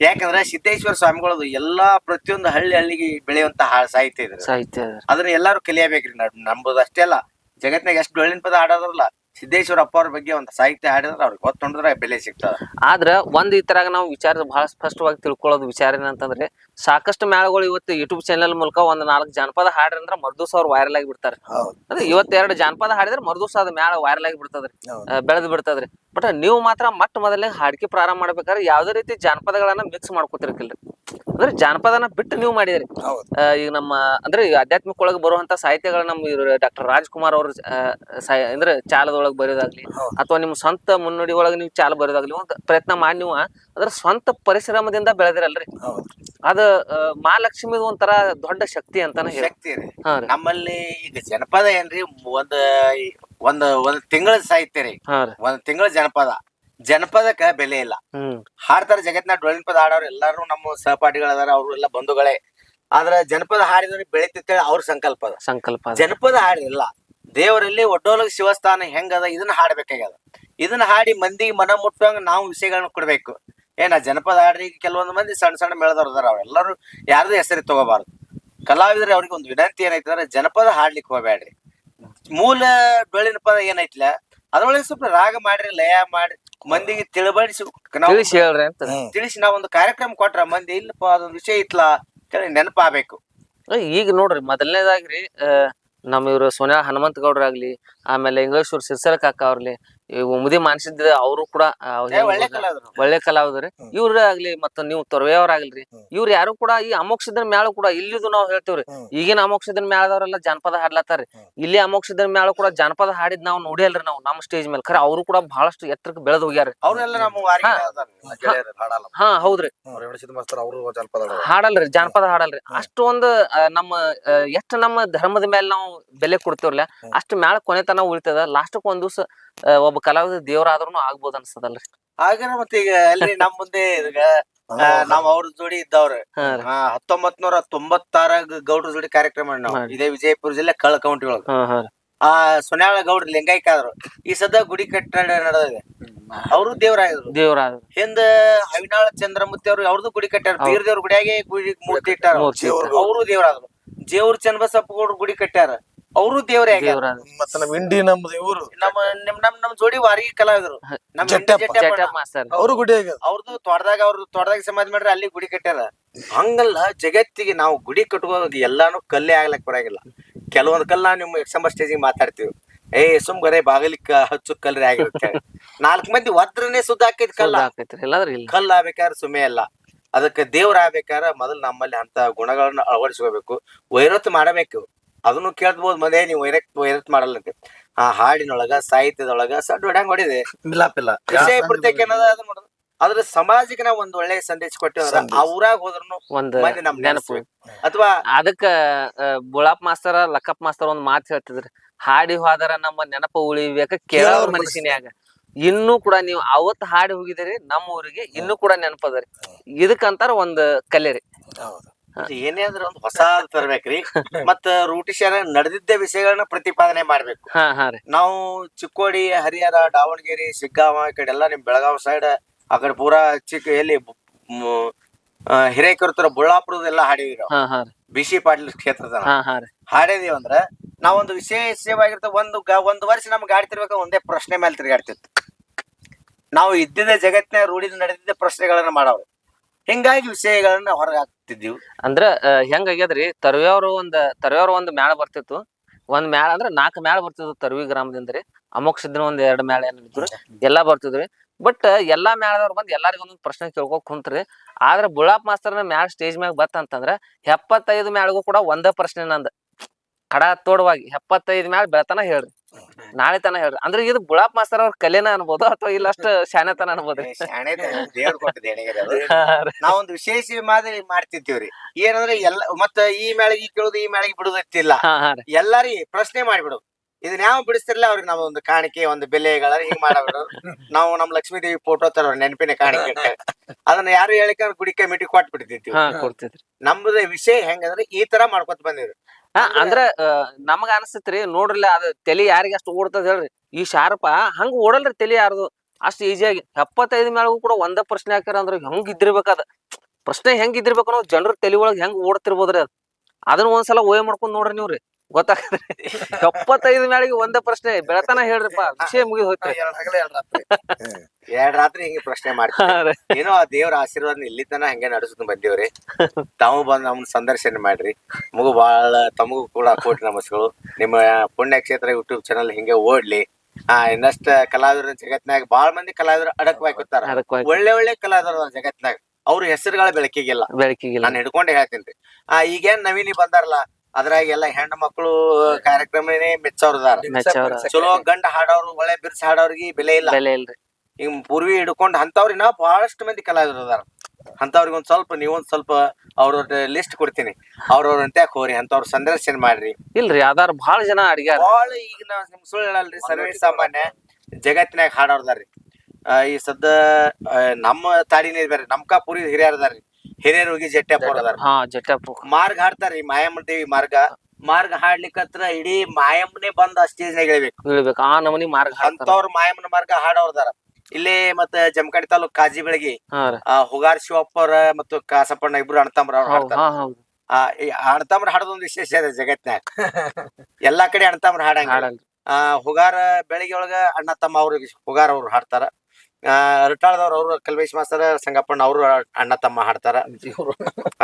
ಯಾಕಂದ್ರೆ ಸಿದ್ದೇಶ್ವರ ಸ್ವಾಮಿಗಳದು ಎಲ್ಲಾ ಪ್ರತಿಯೊಂದು ಹಳ್ಳಿ ಹಳ್ಳಿಗೆ ಬೆಳೆಯುವಂತ ಸಾಹಿತ್ಯ ಇದೆ. ಸಾಹಿತ್ಯ ಅದನ್ನ ಎಲ್ಲಾರು ಕಲಿಯಬೇಕ್ರಿ ನಮ್ದು ಅಷ್ಟೇ ಅಲ್ಲ. ಜಗತ್ನಾಗ ಎಷ್ಟು ಡೊಳ್ಳಿನ ಪದ ಹಾಡೋದ್ರಲ್ಲ ಸಿದ್ದೇಶ್ವರ ಅಪ್ಪ ಅವ್ರ ಬಗ್ಗೆ ಒಂದು ಸಾಹಿತ್ಯ ಹಾಡಿದ್ರೆ ಅವ್ರಿಗೆ ಗೊತ್ತೊಂಡ್ರೆ ಬೆಲೆ ಸಿಗ್ತದ. ಆದ್ರ ಒಂದ್ ಈ ತರಾಗ ನಾವು ವಿಚಾರ ಬಹಳ ಸ್ಪಷ್ಟವಾಗಿ ತಿಳ್ಕೊಳ್ಳೋದು ವಿಚಾರ ಏನಂತಂದ್ರೆ ಸಾಕಷ್ಟು ಮೇಳಗಳು ಇವತ್ತು ಯೂಟ್ಯೂಬ್ ಚಾನೆಲ್ ಮೂಲಕ ಒಂದ್ ನಾಲ್ಕು ಜಾನಪದ ಹಾಡಿದ್ರೆ ಮರ್ದೂಸ್ ಅವ್ರು ವೈರಲ್ ಆಗಿ ಬಿಡ್ತಾರೆ. ಅದೇ ಇವತ್ತೆರಡು ಜಾನಪದ ಹಾಡಿದ್ರೆ ಮರ್ದೂಸ್ ಅದ ಮೇಳ ವೈರಲ್ ಆಗಿ ಬಿಡ್ತದ್ರಿ. ಬೆಳೆದು ಬೆಳೆದ್ ಬಿಡ್ತದ್ರಿ. ಬಟ್ ನೀವು ಮಾತ್ರ ಮೊಟ್ಟ ಮೊದಲೇ ಹಾಡಿಕೆ ಪ್ರಾರಂಭ ಮಾಡ್ಬೇಕಾದ್ರೆ ಯಾವ್ದೇ ರೀತಿ ಜಾನಪದಗಳನ್ನ ಮಿಕ್ಸ್ ಮಾಡ್ಕೊತಿರ್ಕಿಲ್ರಿ. ಅಂದ್ರೆ ಜಾನಪದನ ಬಿಟ್ಟು ನೀವು ಮಾಡಿದ್ರಿ. ಈಗ ನಮ್ಮ ಅಂದ್ರೆ ಈ ಆಧ್ಯಾತ್ಮಿಕ ಒಳಗೆ ಬರುವಂತ ಸಾಹಿತ್ಯಗಳ ನಮ್ಮ ಡಾಕ್ಟರ್ ರಾಜ್ಕುಮಾರ್ ಅವ್ರ ಅಂದ್ರೆ ಚಾಲದೊಳಗೆ ಬರೆಯೋದಾಗ್ಲಿ ಅಥವಾ ನಿಮ್ಮ ಸ್ವಂತ ಮುನ್ನುಡಿ ಒಳಗೆ ನೀವು ಚಾಲ ಬರೆಯೋದಾಗ್ಲಿ ಒಂದು ಪ್ರಯತ್ನ ಮಾಡಿ ನೀವು ಅದ್ರ ಸ್ವಂತ ಪರಿಶ್ರಮದಿಂದ ಬೆಳೆದಿರಲ್ರಿ. ಅದ ಮಾ ಮಹಾಲಕ್ಷ್ಮಿದು ಒಂಥರ ದೊಡ್ಡ ಶಕ್ತಿ ಅಂತಾನೆ ಶಕ್ತಿ ನಮ್ಮಲ್ಲಿ ಈಗ ಜನಪದ ಏನ್ರಿ ಒಂದ್ ಒಂದ್ ಒಂದ್ ತಿಂಗಳ ಸಾಹಿತ್ಯ ರೀ. ಒಂದ್ ತಿಂಗಳ ಜನಪದ. ಜನಪದಕ್ಕ ಬೆಲೆ ಇಲ್ಲ. ಹಾಡ್ತಾರೆ ಡೊಳಿನ ಡೊಳ್ಳಿನ ಪದ ಹಾಡೋರು ಎಲ್ಲಾರು ನಮ್ಮ ಸಹಪಾಠಿಗಳದಾರ ಅವ್ರು ಎಲ್ಲ ಬಂಧುಗಳೇ. ಆದ್ರ ಜನಪದ ಹಾಡಿದವ್ರಿಗೆ ಬೆಳಿತೇಳಿ ಅವ್ರ ಸಂಕಲ್ಪ ಅದ. ಸಂಕಲ್ಪ ಜನಪದ ಹಾಡಿಲ್ಲ ದೇವರಲ್ಲಿ ಒಡ್ಡೋಲಗ ಶಿವಸ್ಥಾನ ಹೆಂಗದ ಇದನ್ನ ಹಾಡ್ಬೇಕಾಗ್ಯದ. ಇದನ್ನ ಹಾಡಿ ಮಂದಿ ಮನ ಮುಟ್ಟುವಂಗ ನಾವು ವಿಷಯಗಳನ್ನ ಕೊಡ್ಬೇಕು. ಏನ ಜನಪದ ಹಾಡ್ರಿ ಕೆಲವೊಂದು ಮಂದಿ ಸಣ್ಣ ಸಣ್ಣ ಮೇಳದವ್ರು ಅದಾರ ಅವ್ರೆಲ್ಲರೂ ಯಾರ್ದು ಹೆಸರು ತಗೋಬಾರ್ದು. ಕಲಾವಿದ್ರೆ ಅವ್ರಿಗೆ ಒಂದು ವಿನಂತಿ ಏನೈತೆ ಅಂದ್ರೆ ಜನಪದ ಹಾಡ್ಲಿಕ್ಕೆ ಹೋಗ್ಬೇಡ್ರಿ. ಮೂಲ ಡೊಳ್ಳಿನ ಪದ ಏನೈತ್ಲ ಅದ್ರೊಳಗೆ ಸ್ವಲ್ಪ ರಾಗ ಮಾಡ್ರಿ ಲಯ ಮಾಡಿ ಮಂದಿಗೆ ತಿಳಬಡಿಸಿ ನಾವು ತಿಳಿಸಿ ಹೇಳ್ರಿ ಅಂತ. ತಿಳಿಸಿ ನಾವೊಂದು ಒಂದು ಕಾರ್ಯಕ್ರಮ ಕೊಟ್ರ ಮಂದಿ ಇಲ್ಲಪ್ಪ ಅದೊಂದು ವಿಷಯ ಇತ್ಲಾ ಅಂತೇಳಿ ನೆನಪಾಗಬೇಕು. ಏ, ಈಗ ನೋಡ್ರಿ ಮೊದಲನೇದಾಗ್ರಿ ಆ, ನಮ್ಮ ಇವ್ರು ಸೋನಿಯಾ ಹನುಮಂತ ಗೌಡ್ರಾಗ್ಲಿ ಆಮೇಲೆ ಇಂಗ್ಲೇಶ್ವರ್ ಸಿರ್ಸಲ ಕಾಕ ಅವ್ರಲಿ ಮುದಿ ಮಾನ್ಸಿದ್ದ ಅವರು ಕೂಡ ಒಳ್ಳೆ ಕಲಾವಿದ್ರಿ. ಇವ್ರ ಆಗ್ಲಿ ಮತ್ತ ನೀವು ತೊರವೆಯವ್ರ ಆಗ್ಲಿ ಇವ್ರ ಯಾರು ಕೂಡ ಈ ಅಮೋಕ್ಷದ ಮ್ಯಾಳ ಕೂಡ ಇಲ್ಲಿದು ನಾವ್ ಹೇಳ್ತೇವ್ರಿ. ಈಗಿನ ಅಮೋಕ್ಷದ ಮ್ಯಾಳದವ್ರೆಲ್ಲ ಜಾನಪದ ಹಾಡ್ಲತ್ತಾರಿ ಹ್ಮ್. ಇಲ್ಲಿ ಅಮೋಕ್ಷದ ಮ್ಯಾಳ ಕೂಡ ಜಾನಪದ ಹಾಡಿದ್ ನಾವ್ ನೋಡಿಯಲ್ರಿ ನಾವು ನಮ್ಮ ಸ್ಟೇಜ್ ಮೇಲೆ. ಖರೆ ಅವ್ರು ಕೂಡ ಬಹಳಷ್ಟು ಎತ್ತರಕ್ಕೆ ಬೆಳೆದ್ ಹೋಗ್ಯಾರ ಹಾ. ಹೌದ್ರಿ. ಹಾಡಲ್ರಿ ಜಾನಪದ ಹಾಡಲ್ರಿ. ಅಷ್ಟೊಂದು ನಮ್ಮ ಎಷ್ಟು ನಮ್ಮ ಧರ್ಮದ ಮೇಲೆ ನಾವು ಬೆಲೆ ಕೊಡ್ತೇವ್ರಲ್ಲ. ಅಷ್ಟು ಮ್ಯಾಳ ಕೊನೆತನ ಉಳಿತದ. ಲಾಸ್ಟಕ್ ಒಂದ್ ದಿವ್ಸ ಆ, ಒಬ್ಬ ಕಲಾವಿದ ದೇವ್ರಾದ್ರೂ ಆಗ್ಬೋದು ಅನ್ಸದಲ್ರಿ. ಹಾಗಾದ್ರೆ ಮತ್ತೆ ಈಗ ಅಲ್ಲಿ ನಮ್ ಮುಂದೆ ಈಗ ಆ, ನಾವ್ ಅವ್ರ ಜೋಡಿ ಇದ್ದವ್ರ. ಹಾ ರೀ. ಹತ್ತೊಂಬತ್ ನೂರ ತೊಂಬತ್ತಾರ ಗೌಡ್ರ ಜೋಡಿ ಕಾರ್ಯಕ್ರಮ ಮಾಡಿ ನಾವು. ಇದೇ ವಿಜಯಪುರ ಜಿಲ್ಲೆ ಕಳ ಕೌಂಟಿ ಒಳಗ. ಹಾ ಹಾ ರೀ. ಆ ಸುನ್ಯಾಳ ಗೌಡ್ರ ಲಿಂಗೈಕ ಆದ್ರು ಈ ಸದ ಗುಡಿ ಕಟ್ಟಡ ನಡೆದಿದೆ. ಅವರು ದೇವರಾಗಿದ್ರು. ದೇವ್ರಾದ್ರು. ಹಿಂದ ಅವಿನಾಳ ಚಂದ್ರಮೂರ್ತಿ ಅವ್ರು ಅವ್ರದ್ದು ಗುಡಿ ಕಟ್ಟಾರ ಹೌದು. ಬೀರ್ ದೇವ್ರ ಗುಡಿಯಾಗೆ ಗುಡಿ ಮೂರ್ತಿ ಇಟ್ಟಾರ. ಮೂರ್ತಿ ಇಟ್ಟಾರ. ಅವರು ದೇವರಾದ್ರು. ಜೇವ್ರ ಚನ್ನಬಸಪ್ಪ ಗೌಡ್ರ ಗುಡಿ ಕಟ್ಟಾರ ಅವರು ದೇವ್ರೇ ದೇವ್ರಾದ್ರು ಮತ್ತ ನಮ್ ಇಂಡಿ ನಮ್ದು ಇವ್ರು. ನಮ್ಮ ನಿಮ್ ನಮ್ ನಮ್ ಜೋಡಿ ವಾರಿಗೆ ಕಲಾವಿದ್ರು. ಜಟ್ಟಪ್ಪ. ಜಟ್ಟಪ್ಪ ಮಾಸ್ತರ್ ಅವ್ರು ಗುಡಿ ಆಗ್ಯದ ಅವ್ರದ್ದು ತೋಟದಾಗ ಅವ್ರ ತೋಟದಾಗ ಸಮಾಧಿ ಮಾಡ್ರಿ ಅಲ್ಲಿ ಗುಡಿ ಕಟ್ಟ್ಯಾರ. ಹಂಗಲ್ಲ ಜಗತ್ತಿಗೆ ನಾವು ಗುಡಿ ಕಟ್ಕೋದು ಎಲ್ಲಾನು ಕಲ್ಲೇ ಆಗ್ಲಕ್ ಬರಂಗಿಲ್ಲ. ಕೆಲವೊಂದ್ ಕಲ್ಲ ನಾವ್ ನಿಮ್ ಎಕ್ಸಂಬ ಸ್ಟೇಜಿಗೆ ಮಾತಾಡ್ತೀವಿ. ಏ ಸುಮ್ಗರೆ ಬಾಗಿಲಿಕ್ಕ ಹಚ್ಚು ಕಲ್ರಿ ಆಗಿರುತ್ತೆ ನಾಲ್ಕ್ ಮಂದಿ ಒದ್ರನೇ ಸುದ್ದ ಹಾಕಿದ್ ಕಲ್ಲ. ಆಕೈತ್ರಿ ಇಲ್ಲಾಂದ್ರೆ ಇಲ್ಲ. ಕಲ್ಲ ಆಗ್ಬೇಕಾದ್ರೆ ಸುಮ್ಮನೆ ಅಲ್ಲ ಅದಕ್ಕೆ ದೇವ್ರ ಆಗ್ಬೇಕಾದ್ರೆ ಮೊದಲು ನಮ್ಮಲ್ಲಿ ಅಂತ ಗುಣಗಳನ್ನ ಅಳವಡಿಸ್ಕೋಬೇಕು. ವೈರತ್ ಮಾಡಬೇಕು. ಅದನ್ನು ಕೇಳ್ಬೋದು ಮನೆ ನೀವು ವೈರತ್ ವೈರತ್ ಮಾಡಲ್ಲ ಅಂತ ಆ ಹಾಡಿನೊಳಗ ಸಾಹಿತ್ಯದೊಳಗ ಸಡ್ ಹೊಡ್ಯಾಂಗ್ ಹೊಡಿದೆ. ಮಿಲಾಪಿಲ್ಲ ವಿಷಯ ಪ್ರತ್ಯೇಕ ಅನ್ನೋದು ಅದು ಮಾಡೋದು ಅದ್ರ ಸಮಾಜಕ್ಕೆ ನಾವು ಒಂದ್ ಒಳ್ಳೆ ಸಂದೇಶ ಕೊಟ್ಟಿವಿ ಅವ್ರಾಗ ಹೋದ್ರು ಒಂದ್ ಮಂದಿ ನಮ್ ನೆನಪು. ಅಥವಾ ಅದಕ್ಕ ಬುಳಾಪ್ ಮಾಸ್ತರ ಲಕ್ಕಪ್ ಮಾಸ್ತರ್ ಒಂದ್ ಮಾತು ಹೇಳ್ತಿದ್ರಿ. ಹಾಡಿ ಹೋದರ ನಮ್ಮ ನೆನಪ ಉಳಿಬೇಕ ಕೇಳೋರ್ ಮನುಷ್ಯನಾಗ ಮನಸ್ಸಿನ್ಯಾಗ. ಇನ್ನೂ ಕೂಡ ನೀವು ಅವತ್ ಹಾಡಿ ಹೋಗಿದಿರಿ ನಮ್ಮ ಊರಿಗೆ ಇನ್ನೂ ಕೂಡ ನೆನಪದರಿ. ಇದಕ್ಕಂತಾರ ಒಂದ್ ಕಲೆ ರೀ. ಹೌದು. ಇದು ಏನೇ ಅಂದ್ರೆ ಒಂದು ಹೊಸ ತರಬೇಕ್ರಿ. ಮತ್ತ ರೂಟಿಶಾರ ನಡೆದಿದ್ದ ವಿಷಯಗಳನ್ನ ಪ್ರತಿಪಾದನೆ ಮಾಡ್ಬೇಕು. ಹಾ ಹಾ ರೀ. ನಾವು ಚಿಕ್ಕೋಡಿ ಹರಿಹರ ದಾವಣಗೆರೆ ಸಿಗ್ಗಾಮ ಈ ಕಡೆ ಎಲ್ಲ ನಿಮ್ ಬೆಳಗಾವ್ ಸೈಡ್ ಆ ಕಡೆ ಪೂರಾ ಚಿಕ್ಕ ಎಲ್ಲಿ ಮ್- ಬುಳ್ಳಾಪುರದ ಹಿರೇಕೆರೂತರ ಬುಳ್ಳಾಪುರದೆಲ್ಲ ಹಾಡಿವಿ ನಾವು. ಹಾ ಹಾ ರೀ. ಬಿ ಸಿ ಪಾಟೀಲ್ ಕ್ಷೇತ್ರದ ಹಾ ಹಾ ರೀ. ಹಾಡಿದೀವಿ ಅಂದ್ರ ನಾವೊಂದು ವಿಶೇಷವಾಗಿರ್ತ ಒಂದು ಗ- ಒಂದು ವರ್ಷ ನಮ್ಗೆ ಗಾಡಿ ತಿರ್ಬೇಕ ಒಂದೇ ಪ್ರಶ್ನೆ ಮೇಲೆ ತಿರ್ಗಾಡ್ತಿತ್ತು. ನಾವು ಇದ್ದಿದ್ದ ಜಗತ್ತಿನ ರೂಢಿ ನಡೆದಿದ್ದ ಪ್ರಶ್ನೆಗಳನ್ನ ಮಾಡವ್ರು. ಹಿಂಗಾಗಿ ವಿಷಯಗಳನ್ನ ಹೊರಗೆ ಹಾಕ್ತಿದ್ದೀವಿ ಅಂದ್ರ ಹೆಂಗಾಗ್ಯದ್ರಿ ಹೆಂಗ್ ಆಗ್ಯದ್ರಿ ತರ್ವ್ಯವ್ರು ಒಂದ್ ತರ್ವ್ಯವ್ರ ಒಂದ್ ಮ್ಯಾಳ ಬರ್ತಿತ್ತು. ಒಂದ್ ಮ್ಯಾಳ ಅಂದ್ರ ನಾಲ್ಕು ಮ್ಯಾಳ ಬರ್ತಿದ್ವು ತರ್ವಿ ಗ್ರಾಮದಿಂದ ರೀ. ಅಮೋಕ್ಷದಿನ ಒಂದ್ ಎರಡ್ ಮ್ಯಾಳ ಏನಿದ್ರು ಎಲ್ಲಾ ಬರ್ತಿದ್ವಿ ಬಟ್ ಎಲ್ಲಾ ಮ್ಯಾಳದವ್ರು ಬಂದ್ ಎಲ್ಲಾರಿಗೂ ಒಂದೊಂದ್ ಪ್ರಶ್ನೆ ಕೇಳ್ಕೊಕ್ ಕುಂತ್ರಿ ಆದ್ರ ಬುಳಾಪ್ ಮಾಸ್ತರ್ನ ಮ್ಯಾಳ ಸ್ಟೇಜ್ ಮ್ಯಾಗ ಬತ್ತ ಅಂತಂದ್ರ ಎಪ್ಪತ್ತೈದು ಮ್ಯಾಳಗೂ ಕೂಡ ಒಂದೇ ಪ್ರಶ್ನೆ ನಂದ. ಕಡ ತೋಡವಾಗಿ ಎಪ್ಪತ್ತೈದು ಮ್ಯಾಳ ಬೆಳತನ ಹೇಳ್ರಿ. ನಾಳೆ ತನ ಹೇಳ್ರಿ. ಅಂದ್ರೆ ಇದು ಬುಳಾಪ್ ಮಾಸ್ತರ್ ಅವ್ರ ಕಲೆನ ಅನ್ಬೋದು ಅಥವಾ ಇಲ್ಲ ಅಷ್ಟು ಶಾಣೆತನ ಅನ್ಬೋದ್ರಿ ಶಾಣೆ ದೇವ್ರ ಕೊಟ್ಟ ದೇಣಿಗೆ ಅದು. ನಾವೊಂದು ವಿಶೇಷ ಮಾದರಿ ಮಾಡ್ತಿರ್ತೀವ್ರಿ ಏನಂದ್ರೆ ಎಲ್ಲ ಮತ್ತ ಈ ಮೇಳಿಗೆ ಕೇಳುದು ಈ ಮೇಳಿಗೆ ಬಿಡುದತ್ತಿಲ್ಲ. ಹಾ ಹಾ ರೀ. ಎಲ್ಲಾರಿ ಪ್ರಶ್ನೆ ಮಾಡ್ಬಿಡು. ಇದನ್ನ ಯಾವ ಬಿಡಿಸ್ತಿರ್ಲ ಅವ್ರಿಗೆ ನಾವು ಒಂದು ಕಾಣಿಕೆ ಒಂದು ಬೆಲೆಗಳ ಹಿಂಗ್ ಮಾಡಬಿಡು ನಾವು ನಮ್ ಲಕ್ಷ್ಮೀ ದೇವಿ ಫೋಟೋ ತರ ನೆನಪಿನ ಕಾಣಿಕೆ ಅಂತ. ಅದನ್ನ ಯಾರು ಹೇಳಿಕ ಗುಡಿ ಕಮಿಟಿ ಕೊಟ್ಟು ಬಿಡ್ತಿದ್ವಿ ಹಾ ಕೊಡ್ತಿದ್ರಿ. ನಮ್ದು ವಿಷಯ ಹೆಂಗಂದ್ರೆ ಈ ತರ ಮಾಡ್ಕೊತ ಬಂದಿವ್ರಿ. ಹಾ ಅಂದ್ರ ನಮಗ ಅನಸ್ತೈತ್ರಿ ನೋಡ್ರಲ್ಲ ಅದ ತಲೆ ಯಾರಿಗ ಅಷ್ಟು ಓಡ್ತದ ಹೇಳ್ರಿ. ಈ ಶಾರ್ಪ ಹಂಗ ಓಡಲ್ರಿ ತಲಿ ಯಾರ್ದು. ಅಷ್ಟು ಈಸಿಯಾಗಿ ಎಪ್ಪತ್ತೈದು ಮೇಳಗೂ ಕೂಡ ಒಂದೇ ಪ್ರಶ್ನೆ ಹಾಕ್ಯಾರ ಅಂದ್ರ ಹೆಂಗ್ ಇದ್ದಿರ್ಬೇಕದ ಪ್ರಶ್ನೆ ಹೆಂಗ್ ಇದ್ದಿರ್ಬೇಕು ಅನ್ನೋದು ಜನರ ತಲಿ ಒಳಗ್ ಹೆಂಗ್ ಓಡ್ತಿರ್ಬೋದ್ರಿ ಅದ್? ಅದನ್ನ ಒಂದ್ಸಲ ಓಯ್ ಮಾಡ್ಕೊಂಡ್ ನೋಡ್ರಿ ನೀವ್ರಿ. ಗೊತ್ತಾಗತ್ರಿ ಎಪ್ಪತ್ತೈದು ಮೇಳಿಗೆ ಒಂದೇ ಪ್ರಶ್ನೆ ಬೆಳತನ ಹೇಳ್ರಿಪ್ಪ ವಿಷಯ ಮುಗಿದ ಹೋಯ್ತ್ರಿ ಎರಡ್ ಹಗಲೇ ಎರಡ್ ರಾತ್ರಿ. ಎರಡ್ ರಾತ್ರಿ ಹಿಂಗೆ ಪ್ರಶ್ನೆ ಮಾಡ್ತಾರೆ ಏನೋ ಆ ದೇವ್ರ ಆಶೀರ್ವಾದ ಇಲ್ಲಿ ತನ ಹಂಗೆ ನಡೆಸ್ಕೊಂಡ್ ಬಂದೇವ್ರಿ. ತಾವು ಬಂದು ನಮ್ಮನ್ನ ಸಂದರ್ಶನ ಮಾಡ್ರಿ. ಮಗು ಬಹಳ ತಮಗೂ ಕೂಡ ಕೋಟಿ ನಮಸ್ಗಳು. ನಿಮ್ಮ ಪುಣ್ಯ ಕ್ಷೇತ್ರ ಯೂಟ್ಯೂಬ್ ಚಾನಲ್ ಹಿಂಗೆ ಓಡ್ಲಿ. ಆ ಇನ್ನಷ್ಟ ಕಲಾವಿದರ ಜಗತ್ನಾಗ ಬಹಳ ಮಂದಿ ಕಲಾವಿದರು ಹಾಕುತ್ತಾರ ಒಳ್ಳೆ ಒಳ್ಳೆ ಕಲಾವಿದರು ಜಗತ್ನಾಗ ಅವ್ರ ಹೆಸರುಗಳ ಬೆಳಕಿಗಿಲ್ಲ. ಬೆಳಕಿಗಿಲ್ಲ. ನಾನು ಹಿಡ್ಕೊಂಡೆ ಹೇಳ್ತೀನಿ ಆ ಈಗೇನ್ ನವೀನಿ ಬಂದಾರಲ್ಲ ಅದ್ರಾಗ ಎಲ್ಲ ಹೆಣ್ಣು ಮಕ್ಕಳು ಕಾರ್ಯಕ್ರಮನೇ ಮೆಚ್ಚವ್ರದಾರ. ಮೆಚ್ಚವ್ರ. ಚಲೋ ಗಂಡ ಹಾಡೋರು ಒಳ್ಳೆ ಬಿರ್ಸ ಹಾಡೋರ್ಗಿ ಬೆಲೆ ಇಲ್ಲ. ಬೆಲೆ ಇಲ್ರಿ. ಈಗ ಪೂರ್ವಿ ಹಿಡ್ಕೊಂಡು ಅಂತವ್ರಿನ ಬಹಳಷ್ಟು ಮಂದಿ ಕಲಾವಿದರು ಅದಾರ ಅಂತವ್ರಿಗೆ ಒಂದ್ ಸ್ವಲ್ಪ ನೀವೊಂದ್ ಸ್ವಲ್ಪ ಅವ್ರವ್ರ ಲಿಸ್ಟ್ ಕೊಡ್ತೀನಿ. ಅವ್ರವ್ರ ಅಂತ್ಯಾಕ್ ಹೋರಿ ಅಂತವ್ರ ಸಂದರ್ಶನ ಮಾಡ್ರಿ. ಇಲ್ರಿ ಅದಾರ ಬಹಳ ಜನ ಅಡಿಗೆ ಬಹಳ ಈಗ ನಾವ್ ನಿಮ್ ಸುಳ್ಳು ಹೇಳಲ್ರಿ ಸರ್ವೇ ಸಾಮಾನ್ಯ ಜಗತ್ತಿನಾಗ ಹಾಡೋರ್ದಾರ್ರಿ. ಆ, ಈ ಸದ್ದ ಆ, ನಮ್ಮ ತಾಡಿನೇ ಬೇರೆ ನಮ್ಕಾ ಪೂರಿ ಹಿರಿಯರ್ ಅದಾರ್ರಿ. ಹಿರಿಯರ್ ಹೋಗಿ ಜಟ್ಟಪ್ಪ ಅದಾರ ಹಾ ಜಟ್ಟಪ್ಪ ಮಾರ್ಗ ಹಾಡ್ತಾರಿ ಮಾಯಮ್ಮ ದೇವಿ ಮಾರ್ಗ. ಮಾರ್ಗ ಹಾಡ್ಲಿಕ್ಕತ್ರ ಇಡೀ ಮಾಯಮ್ಮನೆ ಬಂದ್ ಆ ಸ್ಟೇಜ್ನಾಗ ಹೇಳ್ಬೇಕು ಹೇಳ್ಬೇಕು ಆ ನಮನಿ ಮಾರ್ಗ ಹಾಡ್ತಾರ. ಅಂತವ್ರ ಮಾಯಮ್ಮನ ಮಾರ್ಗ ಹಾಡೋರ್ದಾರ. ಇಲ್ಲಿ ಮತ್ತ ಜಮಖಂಡಿ ತಾಲೂಕ್ ಕಾಜಿ ಬೆಳಗಿ ಹಾ ರೀ. ಆ ಹುಗಾರ್ ಶಿವಪ್ಪರ ಮತ್ತು ಕಾಸಪ್ಪಣ್ಣ ಇಬ್ರು ಅಣತಾಮ್ರ ಅವ್ರು ಹೌದ್ ಹಾಡ್ತಾರ. ಹಾ ಹೌದು. ಆ ಈ ಹಾಡೋದೊಂದು ವಿಶೇಷ ಇದೆ ಜಗತ್ನ್ಯಾಗ ಎಲ್ಲಾ ಕಡೆ ಅಣತಾಮ್ರ ಹಾಡಂಗ ಹಾಡಲ್ರಿ ಆ ಹುಗಾರ ಬೆಳಗ್ಗೆ ಒಳಗ ಅಣ್ಣ ತಮ್ಮ ಅವ್ರಿಗೆ ಹುಗಾರ ಅವ್ರು ಹಾಡ್ತಾರ. ಆ ರಿಟಾಳದವ್ರ ಅವ್ರು ಕಲ್ಮೇಶ್ ಮಾಸ್ತರ ಸಂಗಪ್ಪಣ್ಣ ಅವರು ಅಣ್ಣ ತಮ್ಮ ಹಾಡ್ತಾರ.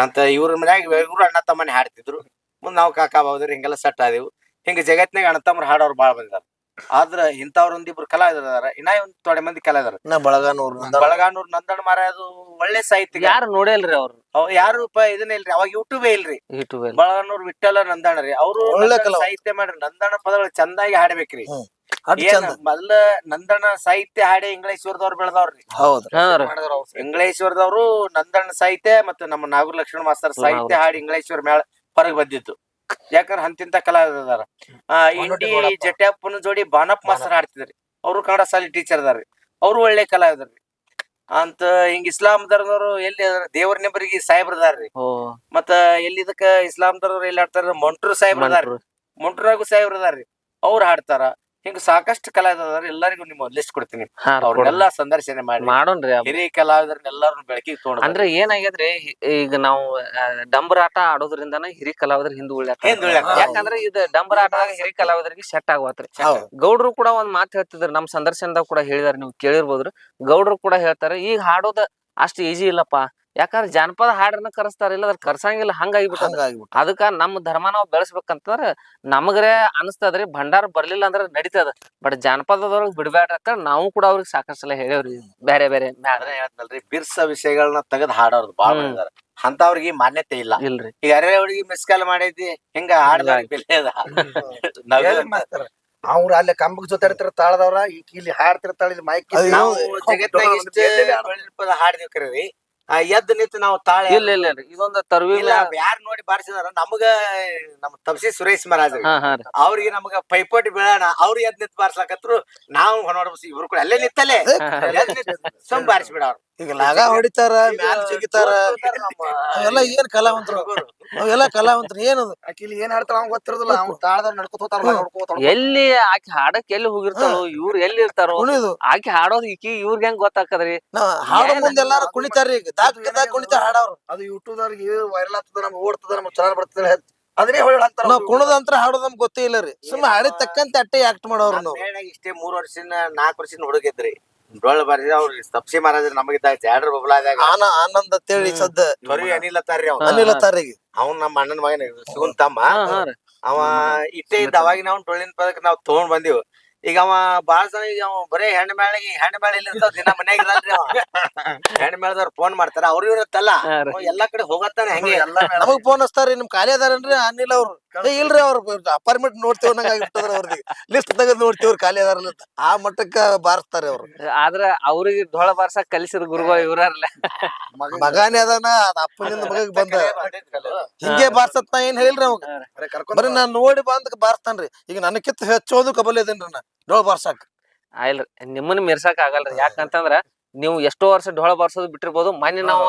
ಅಂತ ಇವ್ರ ಮನ್ಯಾಗ ಇವ್ರು ಅಣ್ಣ ತಮ್ಮನೆ ಹಾಡ್ತಿದ್ರು. ಮುಂದ್ ನಾವು ಕಾಕಾ ಬಾವದ್ರಿ ಹಿಂಗೆಲ್ಲ ಸೆಟ್ ಆದೆವು. ಹಿಂಗ ಜಗತ್ನಾಗ ಅಣ್ಣ ತಮ್ಮ ಹಾಡೋರು ಬಾಳ ಬಂದಾರ ಆದ್ರ ಇಂಥವ್ರೊಂದಿಬ್ರು ಕಲಾವಿದರ ಅದಾರ ಇನ್ನ ಒಂದ್ ತೊಡೆ ಮಂದಿ ಕಲಾವಿದಾರ ಬಳಗಾನೂರ್ ಬಳಗಾನೂರ್ ನಂದಣ ಮಾರ ಅದು ಒಳ್ಳೆ ಸಾಹಿತ್ಯ. ಯಾರು ನೋಡೇಲ್ರಿ ಅವ್ರು? ಯಾರು ಇದನ್ನ ಇಲ್ರಿ? ಅವಾಗ ಯೂಟ್ಯೂಬೇ ಇಲ್ರಿ? ಯೂಟ್ಯೂಬ್ ಬಳಗಾನೂರ್ ವಿಠಲ ನಂದಣ್ಣ ರೀ. ಅವರು ಒಳ್ಳೆ. ಸಾಹಿತ್ಯ ಮಾಡ್ರಿ. ನಂದಣ್ಣ ಪದಗಳು ಚಂದಾಗಿ ಹಾಡ್ಬೇಕ್ರಿ. ಏನ್ ಮೊದ್ಲ ನಂದಣ ಸಾಹಿತ್ಯ ಹಾಡಿ ಇಂಗ್ಲೇಶ್ವರದವ್ರು ಬೆಳೆದವ್ರಿ. ಹೌದು ಇಂಗ್ಲೇಶ್ವರದವರು ಸಾಹಿತ್ಯ ಮತ್ತೆ ನಮ್ಮ ನಾಗೂರ್ ಲಕ್ಷ್ಮಣ ಮಾಸ್ತರ್ ಸಾಹಿತ್ಯ ಹಾಡಿ ಇಂಗ್ಲೇಶ್ವರ ಮೇಳ ಹೊರಗೆ ಬಂದಿತ್ತು. ಯಾಕಂದ್ರೆ ಅಂತಿಂತ ಕಲಾ ಇದಾರ. ಆ, ಇಂಡಿ ಜಟ್ಯಪ್ಪನ ಜಟ್ಯಾಪ್ಪನ ಜೋಡಿ ಬಾನಪ್ಪ ಮಾಸ್ತರ್ ಆಡ್ತಿದ್ರಿ ಅವರು ಕನ್ನಡ ಸಾಲಿ ಟೀಚರ್ ಅದಾರ್ರಿ. ಅವರು ಒಳ್ಳೆ ಕಲಾವಿದ್ರಿ ಅಂತ ಹಿಂಗ್ ಇಸ್ಲಾಂ ಧರ್ಮದವ್ರು ಎಲ್ಲಿ ದೇವ್ರ ನೆಬರಿಗೆ ಸಾಹೇಬ್ರ ಅದಾರ್ರಿ. ಓ. ಮತ್ತ ಎಲ್ಲಿ ಇದಕ್ಕ ಇಸ್ಲಾಂ ಧರ್ಮದವ್ರು ಎಲ್ಲಿ ಆಡ್ತಾರ ಮೊಂಟ್ರು ಸಾಹೇಬ್ರ ಅದಾರ್ರಿ. ಮಂಟ್ರು. ಮೊಂಟ್ರಾಗು ಸಾಹೇಬ್ರ ಅದಾರ್ರಿ. ಅವ್ರು ಹಾಡ್ತಾರ. ಹಿಂಗ ಸಾಕಷ್ಟು ಕಲಾವಿದ ಅದಾರ ಎಲ್ಲರಿಗೂ ನಿಮ್ಮ ಲಿಸ್ಟ್ ಕೊಡ್ತೀನಿ. ಹಾ ಸಂದರ್ಶನೆ ಅವ್ರನ್ನೆಲ್ಲ ಸಂದರ್ಶನ ಮಾಡಿ. ಮಾಡೋಣ್ರಿ ಹಿರಿ ಹಿರಿಯ ಕಲಾವಿದರನ್ನ ಬೆಳಕಿ ಬೆಳಕಿಗೆ ತೊಗೊಂಡ್ ಅಂದ್ರೆ ಏನಾಗ್ಯದ್ರಿ ಹಿ- ಈಗ ನಾವು ಆ, ಡಂಬರಾಟ ಆಡೋದ್ರಿಂದನ ಹಿರಿ ಕಲಾವಿದ್ರ ಹಿಂದ್ ಉಳ್ಯಾಕ ಹಿಂದ್ ಉಳ್ಯಾಕ. ಯಾಕಂದ್ರೆ ಇದು ಡಂಬರಾಟದಾಗ ಹಿರಿ ಕಲಾವಿದರಿಗೆ ಸೆಟ್ ಆಗವತ್ರಿ ಹೌದು. ಗೌಡ್ರು ಕೂಡ ಒಂದ್ ಮಾತು ಹೇಳ್ತಿದ್ರು ನಮ್ ಸಂದರ್ಶನದಾಗ ಕೂಡ ಹೇಳಿದಾರೆ ನೀವು ಕೇಳಿರ್ಬೋದ್ರಿ. ಗೌಡ್ರು ಕೂಡ ಹೇಳ್ತಾರೆ ಈಗ ಹಾಡೋದ ಅಷ್ಟು ಈಜಿ ಇಲ್ಲಪ್ಪ. ಯಾಕಂದ್ರೆ ಜಾನಪದ ಹಾಡನ್ನ ಕರೆಸ್ತಾರ ಇಲ್ಲ ಅದ್ರ ಕರ್ಸಂಗಿಲ್ಲ ಹಂಗಾಗಿಬಿಟ್ಟು ಹಂಗಾಗಿಬಿಟ್ಟು ಅದಕ್ಕ ನಮ್ಮ ಧರ್ಮ ನಾವ್ ಬೆಳೆಸ್ಬೇಕಂತಂದ್ರ ನಮಗ್ರೆ ಅನಸ್ತದ್ರಿ ಭಂಡಾರ ಬರ್ಲಿಲ್ಲ ಅಂದ್ರ ನಡೀತದ. ಬಟ್ ಜಾನಪದದೊಳಗ್ ಬಿಡ್ಬೇಡ್ರಿ ಅಂತ ನಾವು ಕೂಡ ಅವ್ರಿಗೆ ಸಾಕಷ್ಟು ಸಲ ಹೇಳೇವ್ರಿ. ಬೇರೆ ಬೇರೆ ಹೇಳ್ತಲ್ರಿ ಬಿರ್ಸ ವಿಷಯಗಳನ್ನ ತೆಗೆದ್ ಹಾಡೋರ್ ಬಾಳ ಅಂತ ಅವ್ರಿಗೆ ಅಂತವ್ರಿಗೆ ಮಾನ್ಯತೆ ಇಲ್ಲ. ಇಲ್ರಿ. ಈಗ ಅರೇ ಅವ್ರಿಗೆ ಮಿಸ್ ಕಾಲ್ ಮಾಡೈತಿ ಹಿಂಗ ಮಾಸ್ತರ ಅವ್ರ ಅಲ್ಲಿ ಕಂಬಕ್ ಜೊತೆ ತಾಳದವ್ರ ಈಗ ಇಲ್ಲಿ ಹಾಡ್ತಿರ್ತಾಳ ಇಲ್ಲಿ ಮೈಕ್ ಹಾಡ್ದಿವ್ ಕರೀರಿ. ಆ ಎದ್ದ್ ನಿಂತು ನಾವು ತಾಳೆ ಇಲ್ಲ ಇಲ್ಲ ರೀ ಇದೊಂದು ತರ್ವಿ ಇಲ್ಲ ಯಾರ್ ನೋಡಿ ಬಾರಿಸಿದಾರ ನಮಗ ನಮ್ ತಪ್ಸಿ ಸುರೇಶ್ ಮಹಾರಾಜ್ ಹಾ ಹಾ ರೀ. ಅವ್ರಿಗೆ ನಮಗ ಪೈಪೋಟಿ ಬೀಳೋಣ. ಅವ್ರು ಎದ್ ನಿಂತು ಬಾರಿಸ್ಲಾಕತ್ರು ನಾವು ಹೊನೋಡ್ಬಸ್ ಇವ್ರು ಕೂಡ ಅಲ್ಲೇ ನಿಂತಲ್ಲೇ. ಎದ್ದ್ ನಿಂತ್ ಸುಮ್ ಬಾರಿಸ್ಬಿಡವ್ರು ಈಗ ಲಾಗ ಹೊಡಿತಾರ ಮ್ಯಾಲ ಜಿಗಿತಾರ. ಅವೆಲ್ಲ ಏನ್ ಕಲಾವಂತರು? ಅವೆಲ್ಲ ಕಲಾವಂತರು ಏನದು? ಇಲ್ಲಿ ಏನ್ ಹಾಡ್ತಾಳ ಅವ್ ಗೊತ್ತಿರೋದಿಲ್ಲ. ಅವ್ನ್ ತಾಳದವ್ರ ನಡ್ಕೊತ ಹೋತಾರ ನೋಡ್ಕೋತ ಎಲ್ಲಿ ಆಕಿ ಹಾಡಕ್ ಎಲ್ಲಿ ಹೋಗಿರ್ತಾರೋ ಇವ್ರು ಎಲ್ಲಿ ಇರ್ತಾರೋ ಕುಣಿದು. ಆಕಿ ಹಾಡೋದ್ ಈಕಿ ಇವ್ರಿಗೆ ಹೆಂಗ್ ಗೊತ್ತಾಕದ್ರಿ ಹಾಡೋ ಮುಂದೆ ಎಲ್ಲಾರು ಕುಣಿತಾರ್ರಿ ಈಗ. ದಾಕ್ ದಾಕ್ ಕುಣಿತಾರ ಹಾಡವ್ರು ಅದು ಯೂಟ್ಯೂಬ್ ಅವ್ರಿಗೆ ವೈರಲ್ ಆಗ್ತದ ನಮ್ಗೆ ಓಡ್ತದ ನಮ್ಗೆ ಚೆನ್ನಾಗ್ ಬರ್ತದ. ಅದನ್ನೇ ಹೊಳ್ ಹಾಕ್ತಾರ ನಾವು ಕುಣದಂತ್ರ ಹಾಡೋದ್ ನಮ್ಗೆ ಗೊತ್ತೇ ಇಲ್ಲ ರೀ ಸುಮ್ಮನೆ ಹಾಡಿದ ತಕ್ಕಂತೆ ಅಟ್ಟೆ ಆಕ್ಟ್ ಮಾಡೋರು ನಾವು. ಇಷ್ಟೇ ಮೂರ್ ವರ್ಷಿನ ನಾಲ್ಕು ವರ್ಷ ಹುಡುಗಿದ್ರಿ. ಡೊಳ್ಳು ಬಾರಿಸಿ ಅವ್ರಿಗೆ ತಪ್ಸಿ ಮಹಾರಾಜ ನಮಗಿದ್ದ ಜಾಡ್ರ ಬಬಲಾದಾಗ ಆನ ಆನಂದ್ ಅಂತೇಳಿ ಸದ್ದ ತೊರಿ ಅನಿಲತ್ತಾರ್ರಿ ಅವ್ ಅನಿಲತ್ತಾರೀಗ ಅವ್ನ್. ನಮ್ಮ ಅಣ್ಣನ ಮಗನ ಸಿಗುನ್ ತಮ್ಮ. ಅವ ಇಟ್ಟೆ ಇದ್ದ ಅವಾಗಿನ ಅವ್ನ ಡೊಳ್ಳಿನ ಪದಕ್ ನಾವ್ ತಗೊಂಡ್ ಬಂದಿವ್. ಈಗ ಅವ ಬಾಳ ಜನ ಈಗ ಅವ ಬರೇ ಹೆಣ್ಣು ಮೇಳಿಗೆ ಹೆಣ್ಣು ಮೇಳ ಇಲ್ಲಿ ಇರ್ತಾವ ದಿನ ಮನ್ಯಾಗ ಇರಲ್ರಿ ಅವ. ಹೆಣ್ಣು ಮೇಳದವ್ರು ಫೋನ್ ಮಾಡ್ತಾರ ಅವ್ರು ಇರುತ್ತಲ್ಲ ಅವ ಎಲ್ಲಾ ಕಡೆ ಹೋಗತ್ತಾನೆ ಹೆಂಗೆ. ಎಲ್ಲ ನಮಗ್ ಫೋನ್ ಹಚ್ತಾರ್ರಿ ನಿಮ್ ಖಾಲಿ ಅದಾರನ್ರಿ? ಅನಿಲ್ ಅವ್ರು. ಇಲ್ರಿ ಅವ್ರ ಅಪಾರ್ಟ್ಮೆಂಟ್ ನೋಡ್ತೇವ್ ಅನ್ನಂಗ ಆಗಿಬಿಟ್ಟದ್ರ ಅವ್ರಿಗೆ ಲಿಸ್ಟ್ ತೆಗೆದ್ ನೋಡ್ತೀವ್ರಿ ಖಾಲಿ ಅದಾರಲ್ಲ ಅಂತ. ಆ ಮಟ್ಟಕ್ಕ ಬಾರಿಸ್ತಾರೆ ಅವ್ರು. ಆದ್ರ ಅವ್ರಿಗೆ ಢೋಳ ಬಾರ್ಸಕ್ ಕಲಿಸಿದ ಗುರುಗಳು ಇವ್ರಲ್ಲ. ಮಗಾನೇ ಅದಾನ ಅದ ಅಪ್ಪನಿಂದ ಮಗಗ್ ಬಂದ. ಹಿಂಗೆ ಬಾರ್ಸತ್ ನಾ ಏನ್ ಹೇಳಿಲ್ರಿ ಅವಾಗ? ಬರೀ ನಾನ್ ನೋಡಿ ಬಂದ್ ಬಾರ್ಸ್ತಾನ್ರಿ. ಈಗ ನನಕ್ಕಿಂತ ಹೆಚ್ಚೋದು ಕಬಲ್ ಇದೇನ್ರಿ ನಾ. ಡೋಳ್ ಬಾರ್ಸಾಕ್. ಇಲ್ರಿ. ನಿಮ್ಮನ್ನ ಮೆರ್ಸಕ್ ಆಗಲ್ರಿ. ಯಾಕಂತಂದ್ರ ನೀವು ಎಷ್ಟೋ ವರ್ಷ ಡೋಳ ಬಾರ್ಸೋದು ಬಿಟ್ಟಿರ್ಬೋದು. ಮೊನ್ನೆ ನಾವು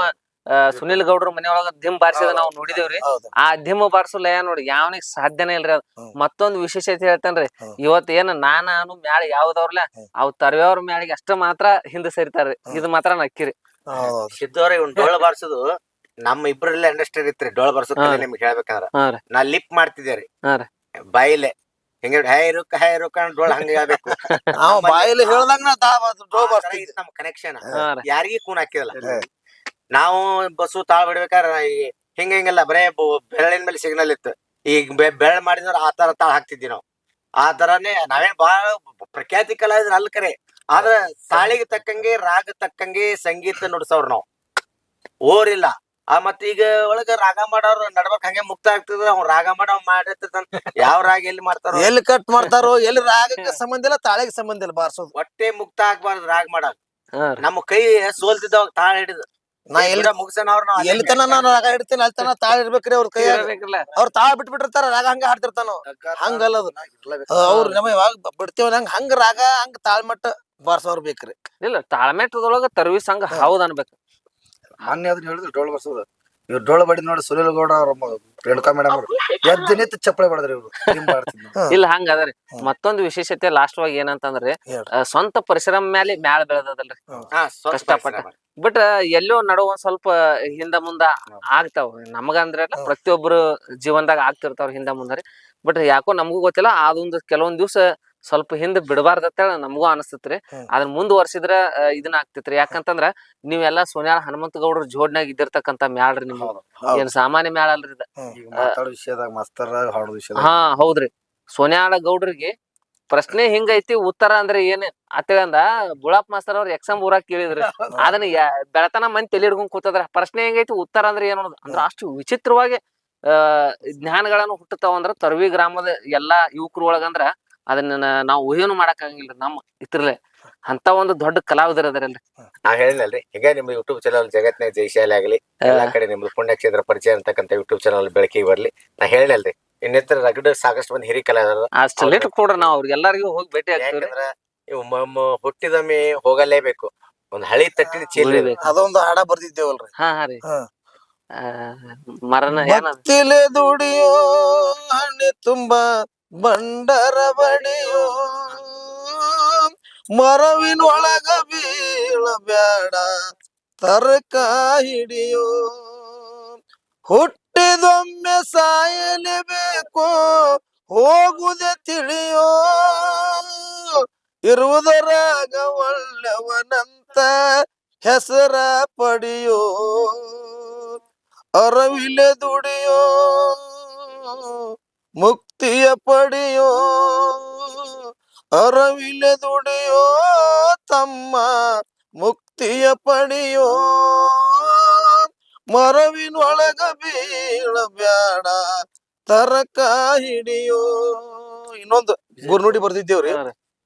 ಸುನಿಲ್ ಗೌಡ್ರ ಮನೆಯೊಳಗ ದಿಮ್ ಬಾರ್ಸಿದ ನಾವು ನೋಡಿದೇವ್ರಿ. ಆ ದಿಮ್ ಬಾರಿಸೋ ಲಯ ನೋಡಿ ಯಾವನಿಗ್ ಸಾಧ್ಯನೇ ಇಲ್ರಿ ಅದು. ಮತ್ತೊಂದ್ ವಿಶೇಷತೆ ಹೇಳ್ತೇನ್ರಿ ಇವತ್ತು ಇವತ್ ಏನ್ ನಾನು ಮ್ಯಾಳ ಯಾವ್ದವ್ರಲ್ಲ. ಅವ್ ತರವ್ರ ಮ್ಯಾಳಿಗೆ ಅಷ್ಟ ಮಾತ್ರ ಹಿಂದೆ ಸರಿತಾರ್ರಿ. ಇದು ಮಾತ್ರ ನಕ್ಕಿರಿ ಸಿದ್ದವ್ರ ಇವ್ನ ಡೋಳ ಬಾರ್ಸುದು ನಮ್ಮ ಇಬ್ರಲ್ಲೇ ಅಂಡರ್ಸ್ಟ್ಯಾಂಡ್ ಇತ್ರಿ. ಡೋಳ ಬಾರ್ಸೋ ಹಾ. ನಿಮ್ಗೆ ಹೇಳ್ಬೇಕಂದ್ರ. ನಾ ಲಿಪ್ ಮಾಡ್ತಿದ್ದೆ ಬೈಲೆ ರೀ. ಬಾಯಿಲೆ. ಹಿಂಗೆ ಹೈ ರುಕ್ ಹೈ ರುಕ್ ಅಂತ ಡೋಳ ಹಂಗ ಹೇಳ್ಬೇಕು. ನಾವ್ ಬಾಯಲ್ಲಿ ಹೇಳ್ದಂಗ ಇತ್ತು ನಮ್ ಕನೆಕ್ಷನ್ ಯಾರಿಗೂ ಕೂನ್ ಹಾಕಿದಲ್ಲ ನಾವು ಬಸ್ಸು ತಾಳ ಬಿಡ್ಬೇಕಾರ ಹಿಂಗ ಹಿಂಗೆಲ್ಲ ಬರೇ ಬೆರಳಿನ ಮೇಲೆ ಸಿಗ್ನಲ್ ಇತ್ತು. ಈಗ ಬೆರಳ್ ಮಾಡಿದ್ರ ಆ ತರ ತಾಳ ಹಾಕ್ತಿದ್ವಿ ನಾವು. ಆ ತರನೇ ನಾವೇನ್ ಬಹಳ ಪ್ರಖ್ಯಾತಿ ಕಲಾವಿದ್ರ ಅಲ್ ಕರೆ. ಆದ್ರ ತಾಳಿಗೆ ತಕ್ಕಂಗೆ ರಾಗ ತಕ್ಕಂಗೆ ಸಂಗೀತ ನುಡ್ಸವ್ರ ನಾವು. ಓರಿಲ್ಲ. ಆ ಮತ್ತ ಈಗ ಒಳಗ ರಾಗ ಮಾಡೋರು ನಡ್ಬಕ್ ಹಂಗೆ ಮುಕ್ತ ಆಗ್ತದ. ಅವ್ನ್ ರಾಗ ಮಾಡೋ ಮಾಡಿರ್ತಾನ ಯಾವ ರಾಗ ಎಲ್ಲಿ ಮಾಡ್ತಾರೋ ಎಲ್ಲಿ ಕಟ್ ಮಾಡ್ತಾರೋ ಎಲ್ಲಿ ರಾಗಕ್ಕೆ ಸಂಬಂಧ ಇಲ್ಲ ತಾಳೆಗೆ ಸಂಬಂಧ ಇಲ್ಲ ಬಾರ್ಸೋದು. ಹೊಟ್ಟೆ ಮುಕ್ತ ಆಗ್ಬಾರ್ದು ರಾಗ ಮಾಡ ನಮ್ ನಮ್ಮ ಕೈ ಸೋಲ್ತಿದ್ದವಾಗ ತಾಳ ಹಿಡಿದು. ನಾ ಎಲ್ಲ ಮುಗಿಸೋಣ ಅವ್ರ ಎಲ್ಲಿ ತನ ನಾನು ರಾಗ ಹಿಡ್ತೀನಿ ಅಲ್ಲಿ ತನ ತಾಳ ಇರ್ಬೇಕ್ರಿ ಅವ್ರ ಕೈ. ಅವ್ರ ತಾಳ ಬಿಟ್ಬಿಟ್ಟಿರ್ತಾರ ರಾಗ ಹಂಗ ಹಾಡ್ತಿರ್ತಾನ ಹಂಗಲ್ಲ ಅದು ಅವ್ರ ನಮ್ಮ ಯಾವಾಗ ಬಿಡ್ತೇವ ಹಂಗ ಹಂಗ ರಾಗ ಹಂಗ ತಾಳ್ಮಟ್ಟ ಬಾರ್ಸೋರ್ ಬೇಕ್ರಿ. ಇಲ್ಲ ತಾಳ್ಮೆಟ್ಟದೊಳಗ ತರ್ವಿಸ್ ಹಂಗ ಹೌದ್ ಅನ್ಬೇಕು. ಮೊನ್ನೆ ಅದನ್ನ ಹೇಳಿದ್ರು ಡೋಳ ಬರ್ಸೋದು. ಇವ್ರು ಡೋಳ ಬಡಿ ನೋಡಿ ಸುನಿಲ್ ಗೌಡ ಅವ್ರ ರೇಣುಕಾ ಮೇಡಮ್ ಅವರು. ಎದ್ದು ನಿಂತು ಚಪ್ಪಳೆ ಬಡದ್ರಿ ಇವ್ರು. ಹಿಂಗ್ ಮಾಡ್ತಿದ್ರು ಇಲ್ಲ ಹಂಗ ಅದರಿ ಮತ್ತೊಂದು ವಿಶೇಷತೆ ಲಾಸ್ಟ್ ವಾಗಿ ಏನಂತಂದ್ರಿ ಹೇಳ್ರಿ. ಆ, ಸ್ವಂತ ಪರಿಶ್ರಮ ಮೇಲೆ ಮ್ಯಾಲ ಬೆಳೆದದಲ್ರಿ. ಹಾ, ಸ್ವಲ್ಪ ಕಷ್ಟಪಟ್ಟ. ಪರಿಶ್ರಮ. ಬಟ್ ಎಲ್ಲೋ ನಡುವ ಒಂದ್ ಸ್ವಲ್ಪ ಹಿಂದ ಮುಂದ ಆಗ್ತಾವ. ನಮಗಂದ್ರೆ ಪ್ರತಿಯೊಬ್ರು ಜೀವನದಾಗ ಆಗ್ತಿರ್ತಾವ ಹಿಂದ ಮುಂದ ರೀ. ಬಟ್ ಯಾಕೋ ನಮಗೂ ಗೊತ್ತಿಲ್ಲ ಅದೊಂದು ಕೆಲವೊಂದ್ ದಿವ್ಸ ಸ್ವಲ್ಪ ಹಿಂದೆ ಬಿಡಬಾರ್ದತ್ತ ನಮಗೂ ಅನಸ್ತತ್ರಿ. ಅದನ್ನ ಮುಂದುವರ್ಸಿದ್ರ ಇದನ್ನ ಆಗ್ತೈತ್ರಿ. ಯಾಕಂತಂದ್ರ ನೀವೆಲ್ಲಾ ಸೋನ್ಯಾಳ ಹನುಮಂತ ಗೌಡ್ರ ಜೋಡ್ನಾಗ ಇದ್ದಿರ್ತಕ್ಕಂತ ಮ್ಯಾಳ್ರಿ ನಿಮ್. ಏನ್ ಸಾಮಾನ್ಯ ಮ್ಯಾಳ ಅಲ್ರಿ ವಿಷಯದಾಗ ಮಾಸ್ತರ್ ಹಾ ಹೌದ್ರಿ. ಸೋನ್ಯಾಳ ಗೌಡ್ರಿಗೆ ಪ್ರಶ್ನೆ ಹಿಂಗೈತಿ ಉತ್ತರ ಅಂದ್ರೆ ಏನ್? ಅತ್ತಗಂದ ಬುಳಾಪ್ ಮಾಸ್ತರ್ ಅವ್ರ ಎಕ್ಸಾಮ್ ಊರಾಗ ಕೇಳಿದ್ರಿ. ಅದನ್ನ ಬೆಳತನ ಮಂದಿ ತಲೆ ಹಿಡ್ಕೊಂಡ್ ಕೂತದ್ರ. ಪ್ರಶ್ನೆ ಹೆಂಗೈತಿ ಉತ್ತರ ಅಂದ್ರೆ ಏನು ಅಂದ್ರೆ ಅಂದ್ರ ಅಷ್ಟು ವಿಚಿತ್ರವಾಗಿ ಅಹ್ ಜ್ಞಾನಗಳನ್ನು ಹುಟ್ಟುತ್ತಾವ ಅಂದ್ರ ತರ್ವಿ ಗ್ರಾಮದ ಎಲ್ಲಾ ಯುವಕರು ಒಳಗಂದ್ರ ಅದನ್ನ ನಾವು ಊಹೆನು ಮಾಡಕ್ ಆಗಂಗಿಲ್ಲ ನಮ್ಮ ಇತ್ರಲೆ ಅಂತ ಒಂದು ದೊಡ್ಡ ಕಲಾವಿದರ ಅದರಲ್ರಿ. ನಾ ಹೇಳಿನಲ್ರಿ ಈಗ ನಿಮ್ಮ ಯೂಟ್ಯೂಬ್ ಚಾನಲ್ ಜಗತ್ನಾಗ ಜಯಶಾಲಿ ಆಗಲಿ ಎಲ್ಲಾ ಕಡೆ ನಿಮ್ದು ಪುಣ್ಯಕ್ಷೇತ್ರ ಪರಿಚಯ ಅಂತಕ್ಕಂಥ ಯೂಟ್ಯೂಬ್ ಚಾನಲ್ ಬೆಳಕಿಗೆ ಬರ್ಲಿ. ನಾ ಹೇಳಿನಲ್ರಿ ಇನ್ನಿತರ ರಗಡ ಸಾಕಷ್ಟು ಮಂದಿ ಹಿರಿ ಕಲಾವಿದರು. ಅಷ್ಟು ಕೂಡ ಕೊಡ್ರಿ ನಾವು ಅವ್ರಿಗೆಲ್ಲರಿಗೂ ಹೋಗಿ ಭೇಟಿ ಆಗ್ತೀವಿ ಹುಟ್ಟಿದ ಇವು ಮ- ಹುಟ್ಟಿದೊಮ್ಮೆ ಹೋಗಲೇಬೇಕು. ಒಂದ್ ಹಳಿ ತಟ್ಟಿನ ಚೀಲ ಅದೊಂದು ಹಾಡ ಬರ್ದಿದ್ದೇವಲ್ರಿ. ಹಾ ಹಾ ರೀ. ಹಾ. ಆ, ಮರನ ಏನ? ದುಡಿಯೋ ಹಣ್ಣೆ ತುಂಬ ಬಂಡರ ಮರವಿನೊಳಗ ಬೀಳಬ್ಯಾಡ, ತರಕ ಹಿಡಿಯೋ. ಹುಟ್ಟಿದೊಮ್ಮೆ ಸಾಯಲೇಬೇಕು ಹೋಗುದೆ ತಿಳಿಯೋ. ಇರುವುದರಾಗ ಒಳ್ಳೆವನಂತ ಹೆಸರ ಪಡೆಯೋ. ಅರವಿಲೆ ದುಡಿಯೋ. ಮುಕ್ತಿಯ ಪಡೆಯೋ ಅರವಿಲೆ ದುಡಿಯೋ ತಮ್ಮ ಮುಕ್ತಿಯ ಪಡೆಯೋ ಮರವಿನೊಳಗ ಬೀಳಬ್ಯಾಡ ತರಕ ಹಿಡಿಯೋ. ಇನ್ನೊಂದು ಗುರ್ನುಡಿ ಬರ್ದಿದ್ದೇವ್ರಿ.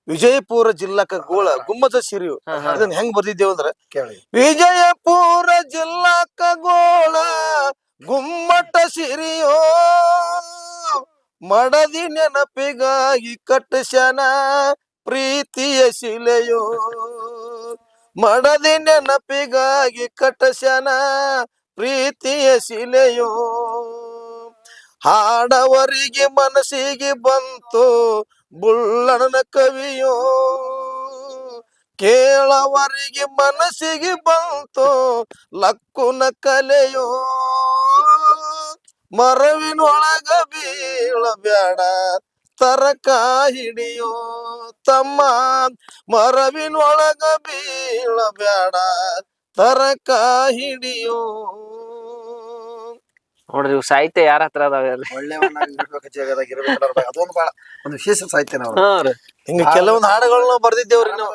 ವಿಜಯಪುರ ಜಿಲ್ಲಾಕ ಗೋಳ ಗುಮ್ಮದ ಸಿರಿಯು ಅದನ್ನ ಹೆಂಗ್ ಬರ್ದಿದ್ದೇವ್ ಅಂದ್ರ ಕೇಳಿ. ವಿಜಯಪುರ ಜಿಲ್ಲಾಕ ಗೋಳ ಗುಮ್ಮಟ ಸಿರಿಯೋ ಮಡದಿ ನೆನಪಿಗಾಗಿ ಕಟ್ಟಶನ ಪ್ರೀತಿಯ ಶಿಲೆಯೋ. ಮಡದಿ ನೆನಪಿಗಾಗಿ ಕಟ್ಟಶನ ಪ್ರೀತಿಯ ಶಿಲೆಯೋ. ಹಾಡವರಿಗೆ ಮನಸ್ಸಿಗೆ ಬಂತು ಬುಳ್ಳನ ಕವಿಯೋ. ಕೇಳವರಿಗೆ ಮನಸ್ಸಿಗೆ ಬಂತು ಲಕ್ಕುನ ಕಲೆಯೋ. ಮರವಿನೊಳಗ ಬೀಳಬೇಡ ತರಕ ಹಿಡಿಯೋ ತಮ್ಮ ಮರವಿನೊಳಗ ಬೀಳಬೇಡ ತರಕ ಹಿಡಿಯೋ ನೋಡ್ರಿ ಇವ್ ಸಾಹಿತ್ಯ ಯಾರ ಹತ್ರ ಅದಾವ ಅದೊಂದು ಬಹಳ ಒಂದು ವಿಶೇಷ ಸಾಹಿತ್ಯ ನಾವು ಹಿಂಗ ಕೆಲವೊಂದು ಹಾಡುಗಳನ್ನ ಬರ್ದಿದ್ದೇವ್ರಿ ನಾವು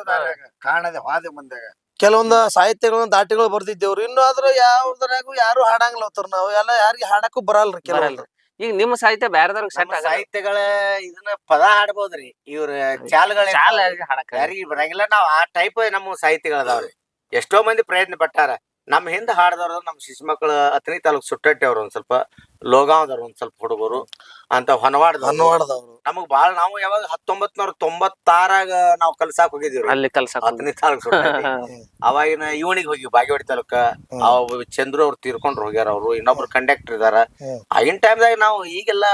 ಕಾಣದೆ ಹಾದೆ ಮುಂದೆ ಕೆಲವೊಂದು ಸಾಹಿತ್ಯಗಳನ್ನ ದಾಟಿಗಳು ಬರ್ದಿದ್ದೇವ್ರಿ. ಇನ್ನು ಆದ್ರ ಯಾವ್ದ್ರಾಗು ಯಾರು ಹಾಡಂಗಿಲ್ಲ ಹೋಗ್ತಾರ ನಾವು. ಎಲ್ಲ ಯಾರಿಗೆ ಹಾಡಕ್ಕೂ ಬರಲ್ರಿ ಕೆಲವೊಂದು. ಈಗ ನಿಮ್ಮ ಸಾಹಿತ್ಯ ಬೇರೆದವ್ರಿಗೆ ಸೆಟ್ ನಮ್ಮ ಆಗಲ್ಲ. ಸಾಹಿತ್ಯಗಳ ಇದನ್ನ ಪದ ಹಾಡ್ಬೋದ್ರಿ. ಇವ್ರ ಚಾಲ್ಗಳ ಚಾಲ ಯಾರಿಗೆ. ಬರಂಗಿಲ್ಲ. ನಾವ್ ಆ ಟೈಪ್ ನಮ್ಮ ಸಾಹಿತ್ಯಗಳದಾವ್ರಿ. ಎಷ್ಟೋ ಮಂದಿ ಪ್ರಯತ್ನ ಪಟ್ಟಾರ. ನಮ್ಮ ಹಿಂದ್ ಹಾಡ್ದವ್ರ ನಮ್ ಶಿಶು ಮಕ್ಕಳು ಹತ್ತನೇ ತಾಲೂಕ್ ಸುಟ್ಟಟ್ಟೆ ಅವ್ರು ಒಂದ್ ಸ್ವಲ್ಪ. ಲೋಗಾವ್ದವ್ರು ಒಂದ್ ಸ್ವಲ್ಪ ಹುಡುಗರು. ಅಂತ ಹೊನವಾಡ್ದವ್ರು. ಅನ್ನವಾಡದವ್ರು ನಮಗ್ ಬಾಳ ನಾವು ಯಾವಾಗ ಹತ್ತೊಂಬತ್ ನೂರ ತೊಂಬತ್ತಾರಾಗ ನಾವು ಕಲ್ಸಾಕ್ ಹೋಗಿದೀವ್ರಿ ಅಲ್ಲಿ ಕಲ್ಸಕ್ ಹತ್ತನೇ ಸುಟ್ಟಟ್ಟಿ ಅವಾಗಿನ ಇವಣಿಗೆ ಹೋಗಿ ಬಾಗೇವಾಡಿ ತಾಲೂಕ ಅವ ಚಂದ್ರು ಅವ್ರು ತೀರ್ಕೊಂಡ್ರು ಹೋಗ್ಯಾರ ಅವ್ರು ಇನ್ನೊಬ್ರು ಕಂಡಕ್ಟರ್ ಇದಾರ. ಆಗಿನ ಟೈಮ್ದಾಗ ನಾವು ಈಗೆಲ್ಲ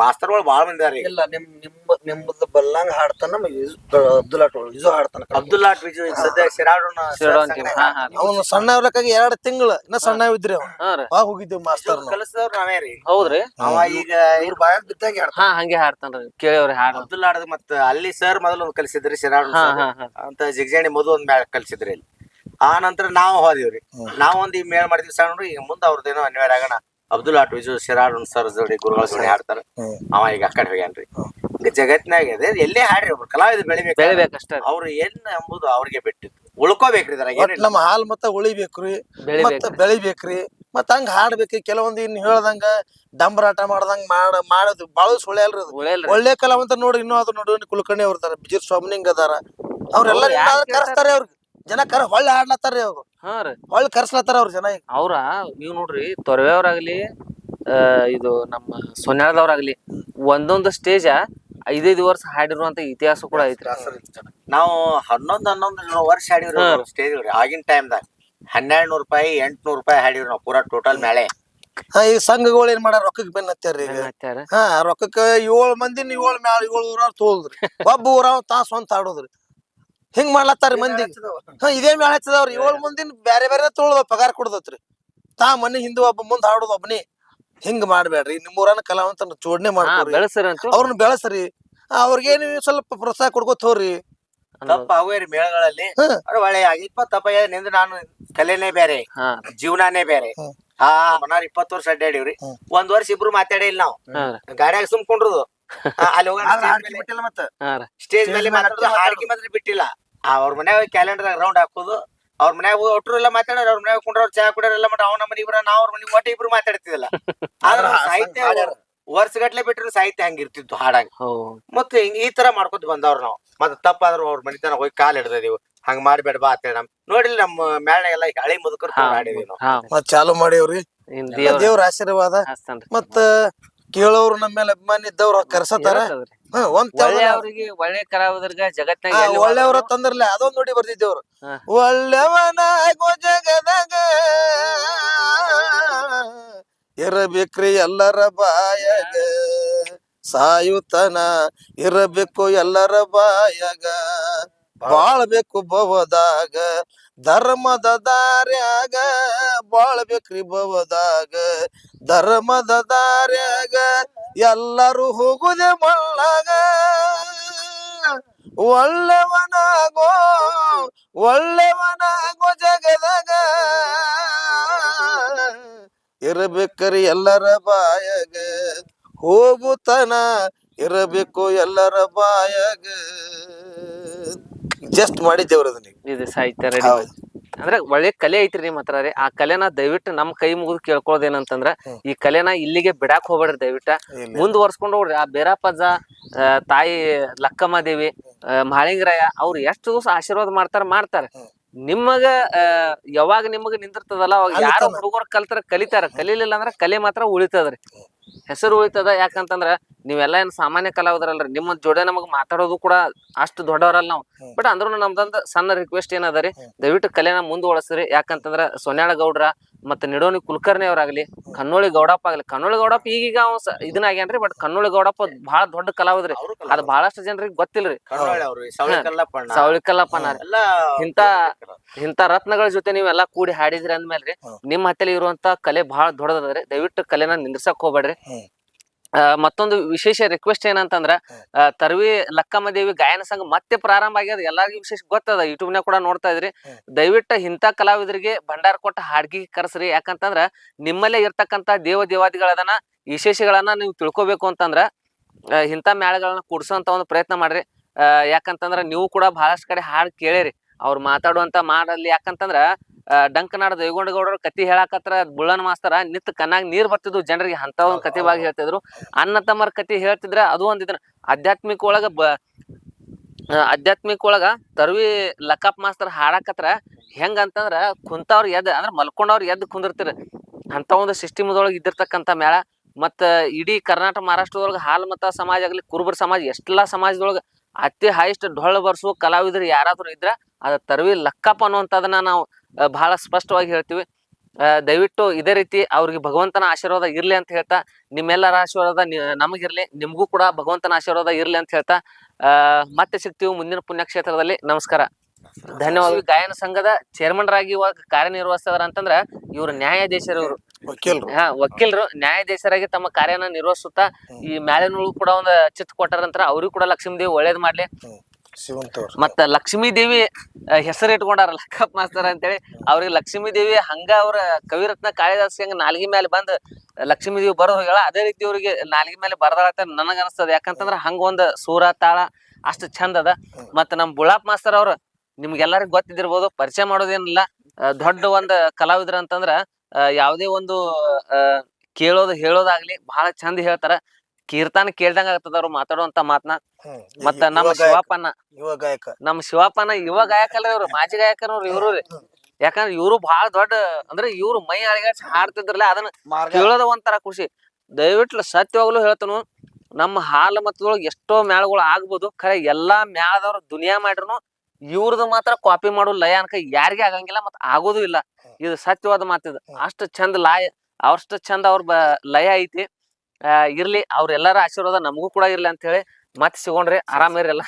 ಮಾಸ್ತರ್ಗಳು ಬಾಳ ಮಂದಿ ಇದಾರಿ ಇಲ್ಲ ನಿಮ್ ನಿಮ್ ನಿಮ್ಮದು ಬಲ್ಲಂಗ್ ಹಾಡ್ತಾನ ನಮಗೆ ಅಬ್ದುಲ್ ಆಟೋ ಇಜು ಹಾಡ್ತಾನ ಅಬ್ದುಲ್ಲಾ ಬಿಜು ಈಗ ಸದ್ಯ ಶಿರಾಡೋಣ ಶಿರಾಡೋಣ. ಅವನು ಸಣ್ಣ ಇರ್ಲಕ್ಕಾಗಿ ಎರಡ್ ತಿಂಗಳ ಇನ್ನ ಸಣ್ಣ ಇದ್ರಿ ಅವ್ನು. ಅವಾಗ ಹೋಗಿದ್ದೇವ್ ಮಾಸ್ತರ್ ನಾವು ಕಲಿಸಿದವ್ರು ನಾವೇ ರೀ. ಹೌದ್ರಿ? ಅವ ಈಗ ಇವ್ರ ಬಾಯಾಗ ಬಿದ್ದಂಗೆ ಹಾಡ್ತಾನ ಹಾ ಹಂಗೆ ಹಾಡ್ತಾನ್ರಿ. ಕೇಳಿವ್ರಿ ಹಾಡ್. ಅಬ್ದುಲ್ ಆಡದ್ ಮತ್ತ ಅಲ್ಲಿ ಸರ್ ಮೊದಲು ಒಂದ್ ಕಲಿಸಿದ್ರಿ ಶಿರಾಡೋಣ ಹಾ ಹಾ ಹಾ. ಅಂತ ಜಿಗ್ಜಾಣಿ ಮಧು ಒಂದ್ ಮೇಳ ಕಲಿಸಿದ್ರಿ ಇಲ್ಲಿ ಆ ನಂತರ ನಾವು ಹೋದಿವ್ರಿ. ನಾವ್ ಒಂದ್ ಈ ಮೇಳ ಮಾಡಿದ್ವಿ ಸಣ್ಣ ಈಗ ಮುಂದ ಅವ್ರದ್ದೇನೋ ಅನಿವಾರ್ಯ ಆಗೋಣ. ಅಬ್ದುಲ್ ಆಟ್ ವಿಜು ಶಿರಾಡ್ ಸರ್ ಜೋಡಿ ಗುರುಗಳ ಜೋಡಿ ಹಾಡ್ತಾರ. ಹ್ಮ್. ಅವ ಈಗ ಆ ಕಡೆ ಹೋಗ್ಯಾನ್ರಿ. ಈಗ ಜಗತ್ನಾಗ ಇದೆ ಎಲ್ಲೇ ಹಾಡ್ರಿ ಒಬ್ರು. ಕಲಾವಿದ ಬೆಳಿಬೇಕು. ಬೆಳಿಬೇಕಷ್ಟೇ. ಅವ್ರು ಏನ್ ಎಂಬುದು ಅವ್ರಿಗೆ ಬಿಟ್ಟಿದ್ದು. ಉಳ್ಕೋಬೇಕ್ರಿ ಇದ್ರಾಗ ಒಟ್ ನಮ್ಮ ಹಾಲ್ ಮತ್ತ ಉಳಿಬೇಕ್ರಿ. ಬೆಳಿಬೇಕು ಮತ್ತ ಬೆಳಿಬೇಕ್ರಿ. ಮತ್ತ ಹಂಗ ಹಾಡ್ಬೇಕ್ರಿ ಕೆಲವೊಂದ್ ಇನ್ ಹೇಳ್ದಂಗ ಡಂಬರಾಟ ಮಾಡ್ದಂಗ ಮಾಡ ಮಾಡೋದು ಬಾಳ ಸುಳ್ಳೆ ಅಲ್ರಿ ಅದು. ಉಳಿಯಲ್ರಿ ಒಳ್ಳೆ ಕಲಾವಂತ ನೋಡ್ರಿ ಇನ್ನೂ ಅದು ನೋಡಿ ಕುಲಕರ್ಣಿ ಅವ್ರ ಇದಾರ ಬಿಜಿರ್ ಸ್ವಾಮಿನಿಂಗ್ ಅದಾರ. ಅವ್ರೆಲ್ಲ ಅವ್ರು ಅವ್ರ ಕರ್ಸ್ತಾರೆ ಅವ್ರಿಗೆ ಜನ ಕರ ಹೊಳ್ಳೆ ಹಾಡ್ಲತ್ತಾರ್ರಿ ಅವ್ರು. ಹಾ ರೀ. ಹೊಳ್ಳಿ ಕರ್ಸ್ಲತ್ತಾರ ಅವ್ರ ಜನ ಈಗ. ಅವ್ರ? ನೀವ್ ನೋಡ್ರಿ ತೊರವೆಯವ್ರಾಗ್ಲಿ ಆ ಇದು ನಮ್ಮ ಸೊನ್ಯಾಳದವ್ರಾಗ್ಲಿ ಒಂದೊಂದು ಸ್ಟೇಜ ಐದೈದು ವರ್ಷ ಹಾಡಿರುವಂತ ಇತಿಹಾಸ ಕೂಡ ಐತ್ರಿ. ನಾವು ಹನ್ನೊಂದ್ ಹನ್ನೊಂದು ವರ್ಷ ಹಾಡಿರೋ. ಸ್ಟೇಜ್ ಆಗಿನ ಟೈಮ್ದಾಗ ಹನ್ನೆರಡ್ ನೂರು ರೂಪಾಯಿ ಎಂಟ್ನೂರ್ ರೂಪಾಯಿ ಹಾಡಿವ್ರಿ ನಾವು ಪೂರಾ ಟೋಟಲ್ ಮೇಲೆ ಹಾ ಈ ಸಂಘಗಳು ಏನ್ ಮಾಡ್ಯಾರ ರೊಕ್ಕಕ್ ಬೆನ್ ಈಗ? ಹತ್ಯಾರ? ಹಾ ರೊಕ್ಕಕ್ಕ ಏಳ್ ಮಂದಿನ ಏಳ್ ಮ್ಯಾಲ ಏಳು ಊರ ತೋಲ್ದ್ರಿ. ಒಬ್ಬ ಊರ ತಾ ಸ್ವಂತ ಆಡೋದ್ರಿ ಹಿಂಗ್ ಮಾಡ್ಲತ್ತಾರ ಮಂದಿ. ಹಾ ಇದೇ ಮ್ಯಾಲ ಹಚ್ಚದವ್ರಿ. ಏಳ್ ಮಂದಿನ ಬ್ಯಾರೆ ಬ್ಯಾರೆ ತೊಳ್ದ ಪಗಾರ ಕೊಡ್ದತ್ರಿ. ತಾ ಮನಿ ಹಿಂದೆ ಒಬ್ಬ ಮುಂದ್ ಹಾಡೋದು ಒಬ್ಬನೇ ಹಿಂಗ್ ಮಾಡ್ಬೇಡ್ರಿ ನಿಮ್ ಊರನ ಕಲಾವಂತನ ಜೋಡಣೆ ಹಾ ಮಾಡ್ಕೊರಿ. ಬೆಳೆಸಿರಂತು ಅವ್ರನ್ನ ಬೆಳೆಸ್ರಿ. ಅವ್ರಿಗೇನು ಸ್ವಲ್ಪ ಪ್ರೋತ್ಸಾಹ ಕೊಡ್ಕೋತ ಹೋಗ್ರಿ. ತಪ್ಪ ಆಗೋರಿ ಮೇಳಗಳಲ್ಲಿ. ಅವ್ರು ಒಳ್ಳೆ ಇಪ್ಪತ್ ತಪ್ಪ ನಿಂದ ನಾನು ಕಲೆನೇ ಬೇರೆ ಜೀವನಾನೇ ಬೇರೆ. ಹಾ. ಆ ಮನಾರ್ ಇಪ್ಪತ್ತು ವರ್ಷ ಅಡ್ಡಾಡಿವ್ರಿ. ಒಂದ್ ವರ್ಷ ಇಬ್ರು ಮಾತಾಡೇ ಇಲ್ಲ ನಾವು. ಗಾಡಿಯಾಗ ಸುಮ್ಕೊಂಡ್ರುದು ಅಲ್ಲಿ ಮೇಲೆ- ಮತ್ತ. ಸ್ಟೇಜ್ ಮೇಲೆ ಮಾತಾಡೋದು. ಹಾಡಿಗೆ ಮಾತ್ರ ಬಿಟ್ಟಿಲ್ಲ. ಅವ್ರ ಮನ್ಯಾಗ ಕ್ಯಾಲೆಂಡರ್ ರೌಂಡ್ ಹಾಕೋದು. ಅವ್ರ ಮನ್ಯಾಗ ಒಟ್ರು ಎಲ್ಲ ಮಾತಾಡೋರು ಅವ್ರ ಮನ್ಯಾಗ ಕುಂಡ್ರ ಚಾ ಕುಡಿಯೋರೆಲ್ಲ ಮಾಡಿ ಅವ್ನ ಮನೆ ಇಬ್ರ ನಾವ್ ಅವ್ರ ಮನೆ ಒಟ್ಟೆ ಇಬ್ರು ಮಾತಾಡ್ತಿದ್ದಿಲ್ಲ. ಆದ್ರ ಸಾಹಿತ್ಯ. ವರ್ಷಗಟ್ಲೆ ಬಿಟ್ರು ಸಾಹಿತ್ಯ ಹಂಗಿರ್ತಿತ್ತು ಹಾಡಾಗ. ಮತ್ತೆ ಹಿಂಗ್ ಈ ತರ ಮಾಡ್ಕೊತ ಬಂದವ್ರು ನಾವು. ಮತ್ತೆ ತಪ್ಪಾದ್ರು ಅವ್ರ ಮನಿತನ ಹೋಗಿ ಕಾಲ್ ಹಿಡ್ದಿದೀವಿ. ಹಂಗ ಮಾಡ್ಬೇಡ ಬಾ ಅಂತೇಳಿ ನಮ್ ನೋಡಿಲ್ಲ ನಮ್ಮ ಎಲ್ಲ ಈಗ ಹಳೆ ಮುದುಕರು ಹಾ. ಹಾಡಿದೀವಿ ನಾವು. ಮತ್ ಚಾಲು ಮಾಡಿವ್ರಿ. ಇನ್ ದೇವ್ರ ದೇವ್ರ ಆಶೀರ್ವಾದ. ಹಚ್ತಾನ್ರಿ ಮತ್ತ ಕೇಳೋರು ನಮ್ಮ ಮೇಲೆ ಅಭಿಮಾನಿ ಇದ್ದವ್ರು ಕರ್ಸತಾರ. ಹಾ ಒಂದ್ ಒಳ್ಳೆ ಅವ್ರಿಗೆ ಒಳ್ಳೆ ಕಲಾವಿದರ್ಗ ಜಗತ್ನಾಗ ಆ, ಎಲ್ಲಿ ಒಳ್ಳೆಯವ್ರ ಹೋದ್ರು ತಂದ್ರಲ್ಲ ಅದೊಂದ್ ನೋಡಿ ಬರ್ತಿದ್ದೇವ್ರು ಹಾ. ಒಳ್ಳೆಯವನಾಗೋ ಜಗದಾಗ. ಇರಬೇಕ್ರಿ ಎಲ್ಲರ ಬಾಯಾಗ. ಸಾಯುತನ ಇರಬೇಕು ಎಲ್ಲರ ಬಾಯಾಗ, ಬಾಳ್ಬೇಕು ಬವದಾಗ ಧರ್ಮದ ದಾರ್ಯಾಗ, ಬಾಳ್ಬೇಕ್ರಿ ಬವದಾಗ ಧರ್ಮದ ದಾರ್ಯಾಗ, ಎಲ್ಲರೂ ಹೋಗುದೆ ಮಳ್ಳಾಗ. ಒಳ್ಳೆವನಾಗೋ ಒಳ್ಳೆವನಾಗೋ ಜಗದಾಗ. ಇರಬೇಕ್ರಿ ಎಲ್ಲರ ಬಾಯಾಗ. ಹೋಗುತನ ಇರಬೇಕು ಎಲ್ಲರ ಬಾಯಾಗ. ಜಸ್ಟ್ ಮಾಡಿದ್ದೇವ್ರ ಅದನ್ನ ಈಗ. ಇದು ಸಾಹಿತ್ಯ ರೆಡಿ ಹೌದು. ಅಂದ್ರೆ ಒಳ್ಳೆ ಕಲೆ ಐತ್ರಿ ನಿಮ್ ಹತ್ರ ರೀ. ಆ ಕಲೆನ ದಯವಿಟ್ಟು ನಮ್ ಕೈ ಮುಗಿದು ಕೇಳ್ಕೊಳ್ಳೋದೇನಂತಂದ್ರ ಏನಂತಂದ್ರ ಈ ಕಲೆನ ಇಲ್ಲಿಗೆ ಬಿಡಾಕ್ ಹೋಗ್ಬೇಡ್ರಿ ದಯವಿಟ್ಟ. ಇಲ್ಲ. ಮುಂದುವರ್ಸ್ಕೊಂಡು ಹೋಗ್ರಿ. ಆ ಬೇರಾಪಜ ಆ, ತಾಯಿ ಲಕ್ಕಮ್ಮ ದೇವಿ ಆ, ಮಹಾಳಿಂಗರಾಯ ಅವ್ರು ಎಷ್ಟು ದಿವಸ ಆಶೀರ್ವಾದ ಮಾಡ್ತಾರ ಮಾಡ್ತಾರ. ನಿಮಗ ಆ, ಯಾವಾಗ ನಿಮಗ ನಿಂದಿರ್ತದಲ್ಲ ಅವಾಗ ಯಾರು ಹುಡುಗರು ಕಲ್ತಾರ ಕಲಿತಾರ. ಕಲೀಲಿಲ್ಲ ಅಂದ್ರೆ ಕಲೆ ಮಾತ್ರ ಉಳಿತದ್ರಿ. ಹೆಸರು ಉಳಿತದ ಯಾಕಂತಂದ್ರ ನೀವೆಲ್ಲ ಏನ್ ಸಾಮಾನ್ಯ ಕಲಾವಿದರಲ್ರಿ ನಿಮ್ಮ ಜೋಡೆ ನಮಗ್ ಮಾತಾಡೋದು ಕೂಡ ಅಷ್ಟು ದೊಡ್ಡವರಲ್ಲ ನಾವು. ಬಟ್ ಅಂದ್ರೂ ನಮ್ದೊಂದು ಸಣ್ಣ ರಿಕ್ವೆಸ್ಟ್ ಏನದ ರೀ. ದಯವಿಟ್ಟು ಕಲೆನ ಮುಂದುವರ್ಸ್ರಿ ಯಾಕಂತಂದ್ರ ಸೋನ್ಯಾಳ ಗೌಡ್ರ ಮತ್ತೆ ನಿಡೋನಿ ಕುಲಕರ್ಣಿ ಅವರಾಗ್ಲಿ ಕನ್ನೋಳಿ ಗೌಡಪ್ಪ ಆಗಲಿ. ಕನ್ನೋಳಿ ಗೌಡಪ್ಪ ಈಗೀಗ ಅವ ಇದನ್ನ ಆಗ್ಯಾನ್ರಿ ಬಟ್ ಕನ್ನೋಳಿ ಗೌಡಪ್ಪ ಬಹಳ ದೊಡ್ಡ ಕಲಾವಿದ್ರಿ ಅದು ಅದ್ ಬಹಳಷ್ಟು ಜನರಿಗೆ ಗೊತ್ತಿಲ್ರಿ. ಸವಳಿ ಕಲ್ಲಪ್ಪನ ಇಂತ ಇಂತ ರತ್ನಗಳ ಜೊತೆ ನೀವೆಲ್ಲಾ ಕೂಡಿ ಹಾಡಿದ್ರಿ ಅಂದ್ಮೇಲ್ರಿ ರೀ ನಿಮ್ ಹತ್ತಲಿ ಇರುವಂತ ಕಲೆ ಬಹಳ ದೊಡ್ಡದದ್ರಿ. ದಯವಿಟ್ಟು ಕಲೆನ ನಿಂದ್ರಸಕ್ ಹೋಗ್ಬೇಡ್ರಿ. ಮತ್ತೊಂದು ವಿಶೇಷ ರಿಕ್ವೆಸ್ಟ್ ಏನಂತಂದ್ರ ತರ್ವಿ ಲಕ್ಕಮ್ಮ ದೇವಿ ಗಾಯನ ಸಂಘ ಮತ್ತೆ ಪ್ರಾರಂಭ ಆಗ್ಯದ. ಎಲ್ಲಾರ್ಗೂ ವಿಶೇಷ ಗೊತ್ತದ. ಯೂಟ್ಯೂಬ್ನ ಕೂಡ ನೋಡ್ತಾ ಇದ್ರಿ. ದಯವಿಟ್ಟು ಇಂಥ ಕಲಾವಿದರಿಗೆ ಭಂಡಾರ ಕೊಟ್ಟ ಹಾಡ್ಗಿ ಕರೆಸ್ರಿ. ಯಾಕಂತಂದ್ರ ನಿಮ್ಮಲ್ಲೇ ಇರ್ತಕ್ಕಂತ ದೇವ ದೇವಾದಿಗಳದನ್ನ ವಿಶೇಷಗಳನ್ನ ನೀವು ತಿಳ್ಕೊಬೇಕು ಅಂತಂದ್ರ ಇಂಥ ಮ್ಯಾಳಗಳನ್ನ ಕೂಡ್ಸೋಂತ ಒಂದು ಪ್ರಯತ್ನ ಮಾಡ್ರಿ. ಯಾಕಂತಂದ್ರ ನೀವು ಕೂಡ ಬಹಳಷ್ಟು ಕಡೆ ಹಾಡ್ ಕೇಳಿರಿ. ಅವ್ರು ಮಾತಾಡುವಂತ ಮಾಡಲ್ಲಿ ಯಾಕಂತಂದ್ರ ಡಂಕನಾಡ ದೈಗೊಂಡಗೌಡರು ಕತಿ ಹೇಳಾಕತ್ರ ಬುಳ್ಳನ್ ಮಾಸ್ತರ ನಿತ್ ಕಣ್ಣಾಗ ನೀರ್ ಬರ್ತಿದ್ವು ಜನರಿಗೆ ಅಂತ ಒಂದ್ ಕತಿ ಹೇಳ್ತಿದ್ರು. ಅನ್ನ ತಮ್ಮರ ಕತಿ ಹೇಳ್ತಿದ್ರ ಅದು ಒಂದ್ ಇದನ್ನ ಆಧ್ಯಾತ್ಮಿಕ ಒಳಗ ಬ ಆಧ್ಯಾತ್ಮಿಕ ಒಳಗ ತರ್ವಿ ಲಕ್ಕಪ್ಪ ಮಾಸ್ತರ್ ಹಾಡಾಕತ್ರ ಹೆಂಗ ಅಂತಂದ್ರ ಕುಂತವ್ರ ಎದ್ ಅಂದ್ರ ಮಲ್ಕೊಂಡವ್ರ ಎದ್ ಕುಂದಿರ್ತಿರ. ಅಂತ ಒಂದು ಸಿಸ್ಟಮ್ದೊಳಗ ಇದ್ದಿರ್ತಕ್ಕಂತ ಮೇಳ ಮತ್ತ ಇಡೀ ಕರ್ನಾಟಕ ಮಹಾರಾಷ್ಟ್ರದೊಳಗ ಹಾಲ್ ಮತ ಸಮಾಜ ಆಗ್ಲಿ ಕುರುಬರ ಸಮಾಜ ಎಷ್ಟೆಲ್ಲಾ ಸಮಾಜದೊಳಗ ಅತಿ ಹೈಯೆಸ್ಟ್ ಡೊಳ್ಳು ಬರ್ಸುವ ಕಲಾವಿದರು ಯಾರಾದ್ರೂ ಇದ್ರ ಅದ ತರ್ವಿ ಲಕ್ಕಪ್ಪ ಅನ್ನುವಂಥದನ್ನ ನಾವು ಬಹಳ ಸ್ಪಷ್ಟವಾಗಿ ಹೇಳ್ತೀವಿ. ದಯವಿಟ್ಟು ಇದೇ ರೀತಿ ಅವ್ರಿಗೆ ಭಗವಂತನ ಆಶೀರ್ವಾದ ಇರ್ಲಿ ಅಂತ ಹೇಳ್ತಾ, ನಿಮ್ಮೆಲ್ಲರ ಆಶೀರ್ವಾದ ನಮಗಿರ್ಲಿ, ನಿಮ್ಗೂ ಕೂಡ ಭಗವಂತನ ಆಶೀರ್ವಾದ ಇರ್ಲಿ ಅಂತ ಹೇಳ್ತಾ ಮತ್ತೆ ಸಿಗ್ತೀವಿ ಮುಂದಿನ ಪುಣ್ಯಕ್ಷೇತ್ರದಲ್ಲಿ. ನಮಸ್ಕಾರ. ಧನ್ಯವಾದ ಗಾಯನ ಸಂಘದ ಚೇರ್ಮನ್ ರಾಗಿ ಇವಾಗ ಕಾರ್ಯನಿರ್ವಹಿಸ್ತಾರ ಅಂತಂದ್ರ ಇವ್ರ ನ್ಯಾಯಾಧೀಶರು ಇವ್ರು. ಹಾ ವಕೀಲರು ನ್ಯಾಯಾಧೀಶರಾಗಿ ತಮ್ಮ ಕಾರ್ಯನ ನಿರ್ವಹಿಸುತ್ತಾ ಈ ಮ್ಯಾಲಿನೊಳಗೂ ಕೂಡ ಒಂದು ಚಿತ್ ಕೊಟ್ಟಾರಂತರ ಅವ್ರಿಗೂ ಕೂಡ ಲಕ್ಷ್ಮೀ ದೇವಿ ಒಳ್ಳೇದ್ ಮಾಡ್ಲಿ. ಮತ್ತ ಲಕ್ಷ್ಮೀ ದೇವಿ ಹೆಸರು ಇಟ್ಕೊಂಡಾರ ಲಕ್ಕಪ್ಪ ಮಾಸ್ತರ್ ಅಂತೇಳಿ ಅವ್ರಿಗೆ ಲಕ್ಷ್ಮೀ ದೇವಿ ಹಂಗ ಅವ್ರ ಕವಿರತ್ನ ಕಾಳಿದಾಸ ಹಂಗ ನಾಲ್ಗಿ ಮೇಲೆ ಬಂದ್ ಲಕ್ಷ್ಮೀ ದೇವಿ ಬರೋದ್ ಹೋಗ್ಯಾಳ ಅದೇ ರೀತಿ ಅವ್ರಿಗೆ ನಾಲ್ಗಿ ಮೇಲೆ ಬರ್ದಾಳ ಅಂತ ನನಗ ಅನಸ್ತದ. ಯಾಕಂತಂದ್ರ ಹಂಗ ಒಂದ್ ಸೂರ ತಾಳ ಅಷ್ಟು ಚಂದ ಅದ. ಮತ್ತ ನಮ್ ಬುಳಾಪ್ ಮಾಸ್ತರ್ ಅವ್ರ ನಿಮ್ಗೆಲ್ಲರಿಗೂ ಗೊತ್ತಿದ್ದಿರ್ಬೋದು ಪರಿಚಯ ಮಾಡೋದೇನಿಲ್ಲ. ದೊಡ್ಡ ಒಂದ್ ಕಲಾವಿದ್ರ ಅಂತಂದ್ರ ಯಾವ್ದೇ ಒಂದು ಅಹ್ ಕೇಳೋದು ಹೇಳೋದಾಗ್ಲಿ ಬಹಳ ಚಂದ ಹೇಳ್ತಾರ. ಕೀರ್ತನ ಕೇಳ್ದಂಗ ಆಗ್ತದ ಅವ್ರು ಮಾತಾಡುವಂತ ಮಾತನ. ಮತ್ತ ನಮ್ಮ ಗಾಯಕ, ಶಿವಪ್ಪನ ಯುವ ಗಾಯಕ. ನಮ್ಮ ಶಿವಪ್ಪನ ಯುವ ಗಾಯಕಲ್ಲ ಇವ್ರು ಮಾಜಿ ಗಾಯಕನವ್ರು ಇವ್ರು ರೀ. ಯಾಕಂದ್ರ ಇವ್ರು ಬಹಳ ದೊಡ್ಡ ಅಂದ್ರೆ ಇವ್ರು ಮೈ ಅಳಿಗಾಚ್ ಹಾಡ್ತಿದ್ರಲ್ಲ ಅದನ್ನ ಕೇಳೋದ ಒಂಥರ ಖುಷಿ. ದಯವಿಟ್ಟು ಸತ್ಯವಾಗ್ಲೂ ಹೇಳ್ತನು ನಮ್ಮ ಹಾಲು ಮತ್ತದೊಳಗೆ ಎಷ್ಟೋ ಮ್ಯಾಳಗಳು ಆಗ್ಬೋದು ಖರೆ ಎಲ್ಲಾ ಮ್ಯಾಳದವ್ರು ದುನಿಯಾ ಮಾಡ್ರು ಇವ್ರದ್ದು ಮಾತ್ರ ಕಾಪಿ ಮಾಡೋ ಲಯ ಅನ್ಕ ಯಾರಿಗೆ ಆಗಂಗಿಲ್ಲ ಮತ್ ಆಗೋದು ಇಲ್ಲ. ಇದು ಸತ್ಯವಾದ ಮಾತಿದ್ ಅಷ್ಟು ಚಂದ ಲಯ ಅವ್ರಷ್ಟು ಚಂದ ಅವ್ರ ಲಯ ಐತಿ. ಇರ್ಲಿ ಅವ್ರೆಲ್ಲರ ಆಶೀರ್ವಾದ ನಮಗೂ ಕೂಡ ಇರ್ಲಿ ಅಂತ ಹೇಳಿ ಮತ್ತೆ ಸಿಗೋಣ್ರಿ. ಇರ್ರಿ ಎಲ್ಲ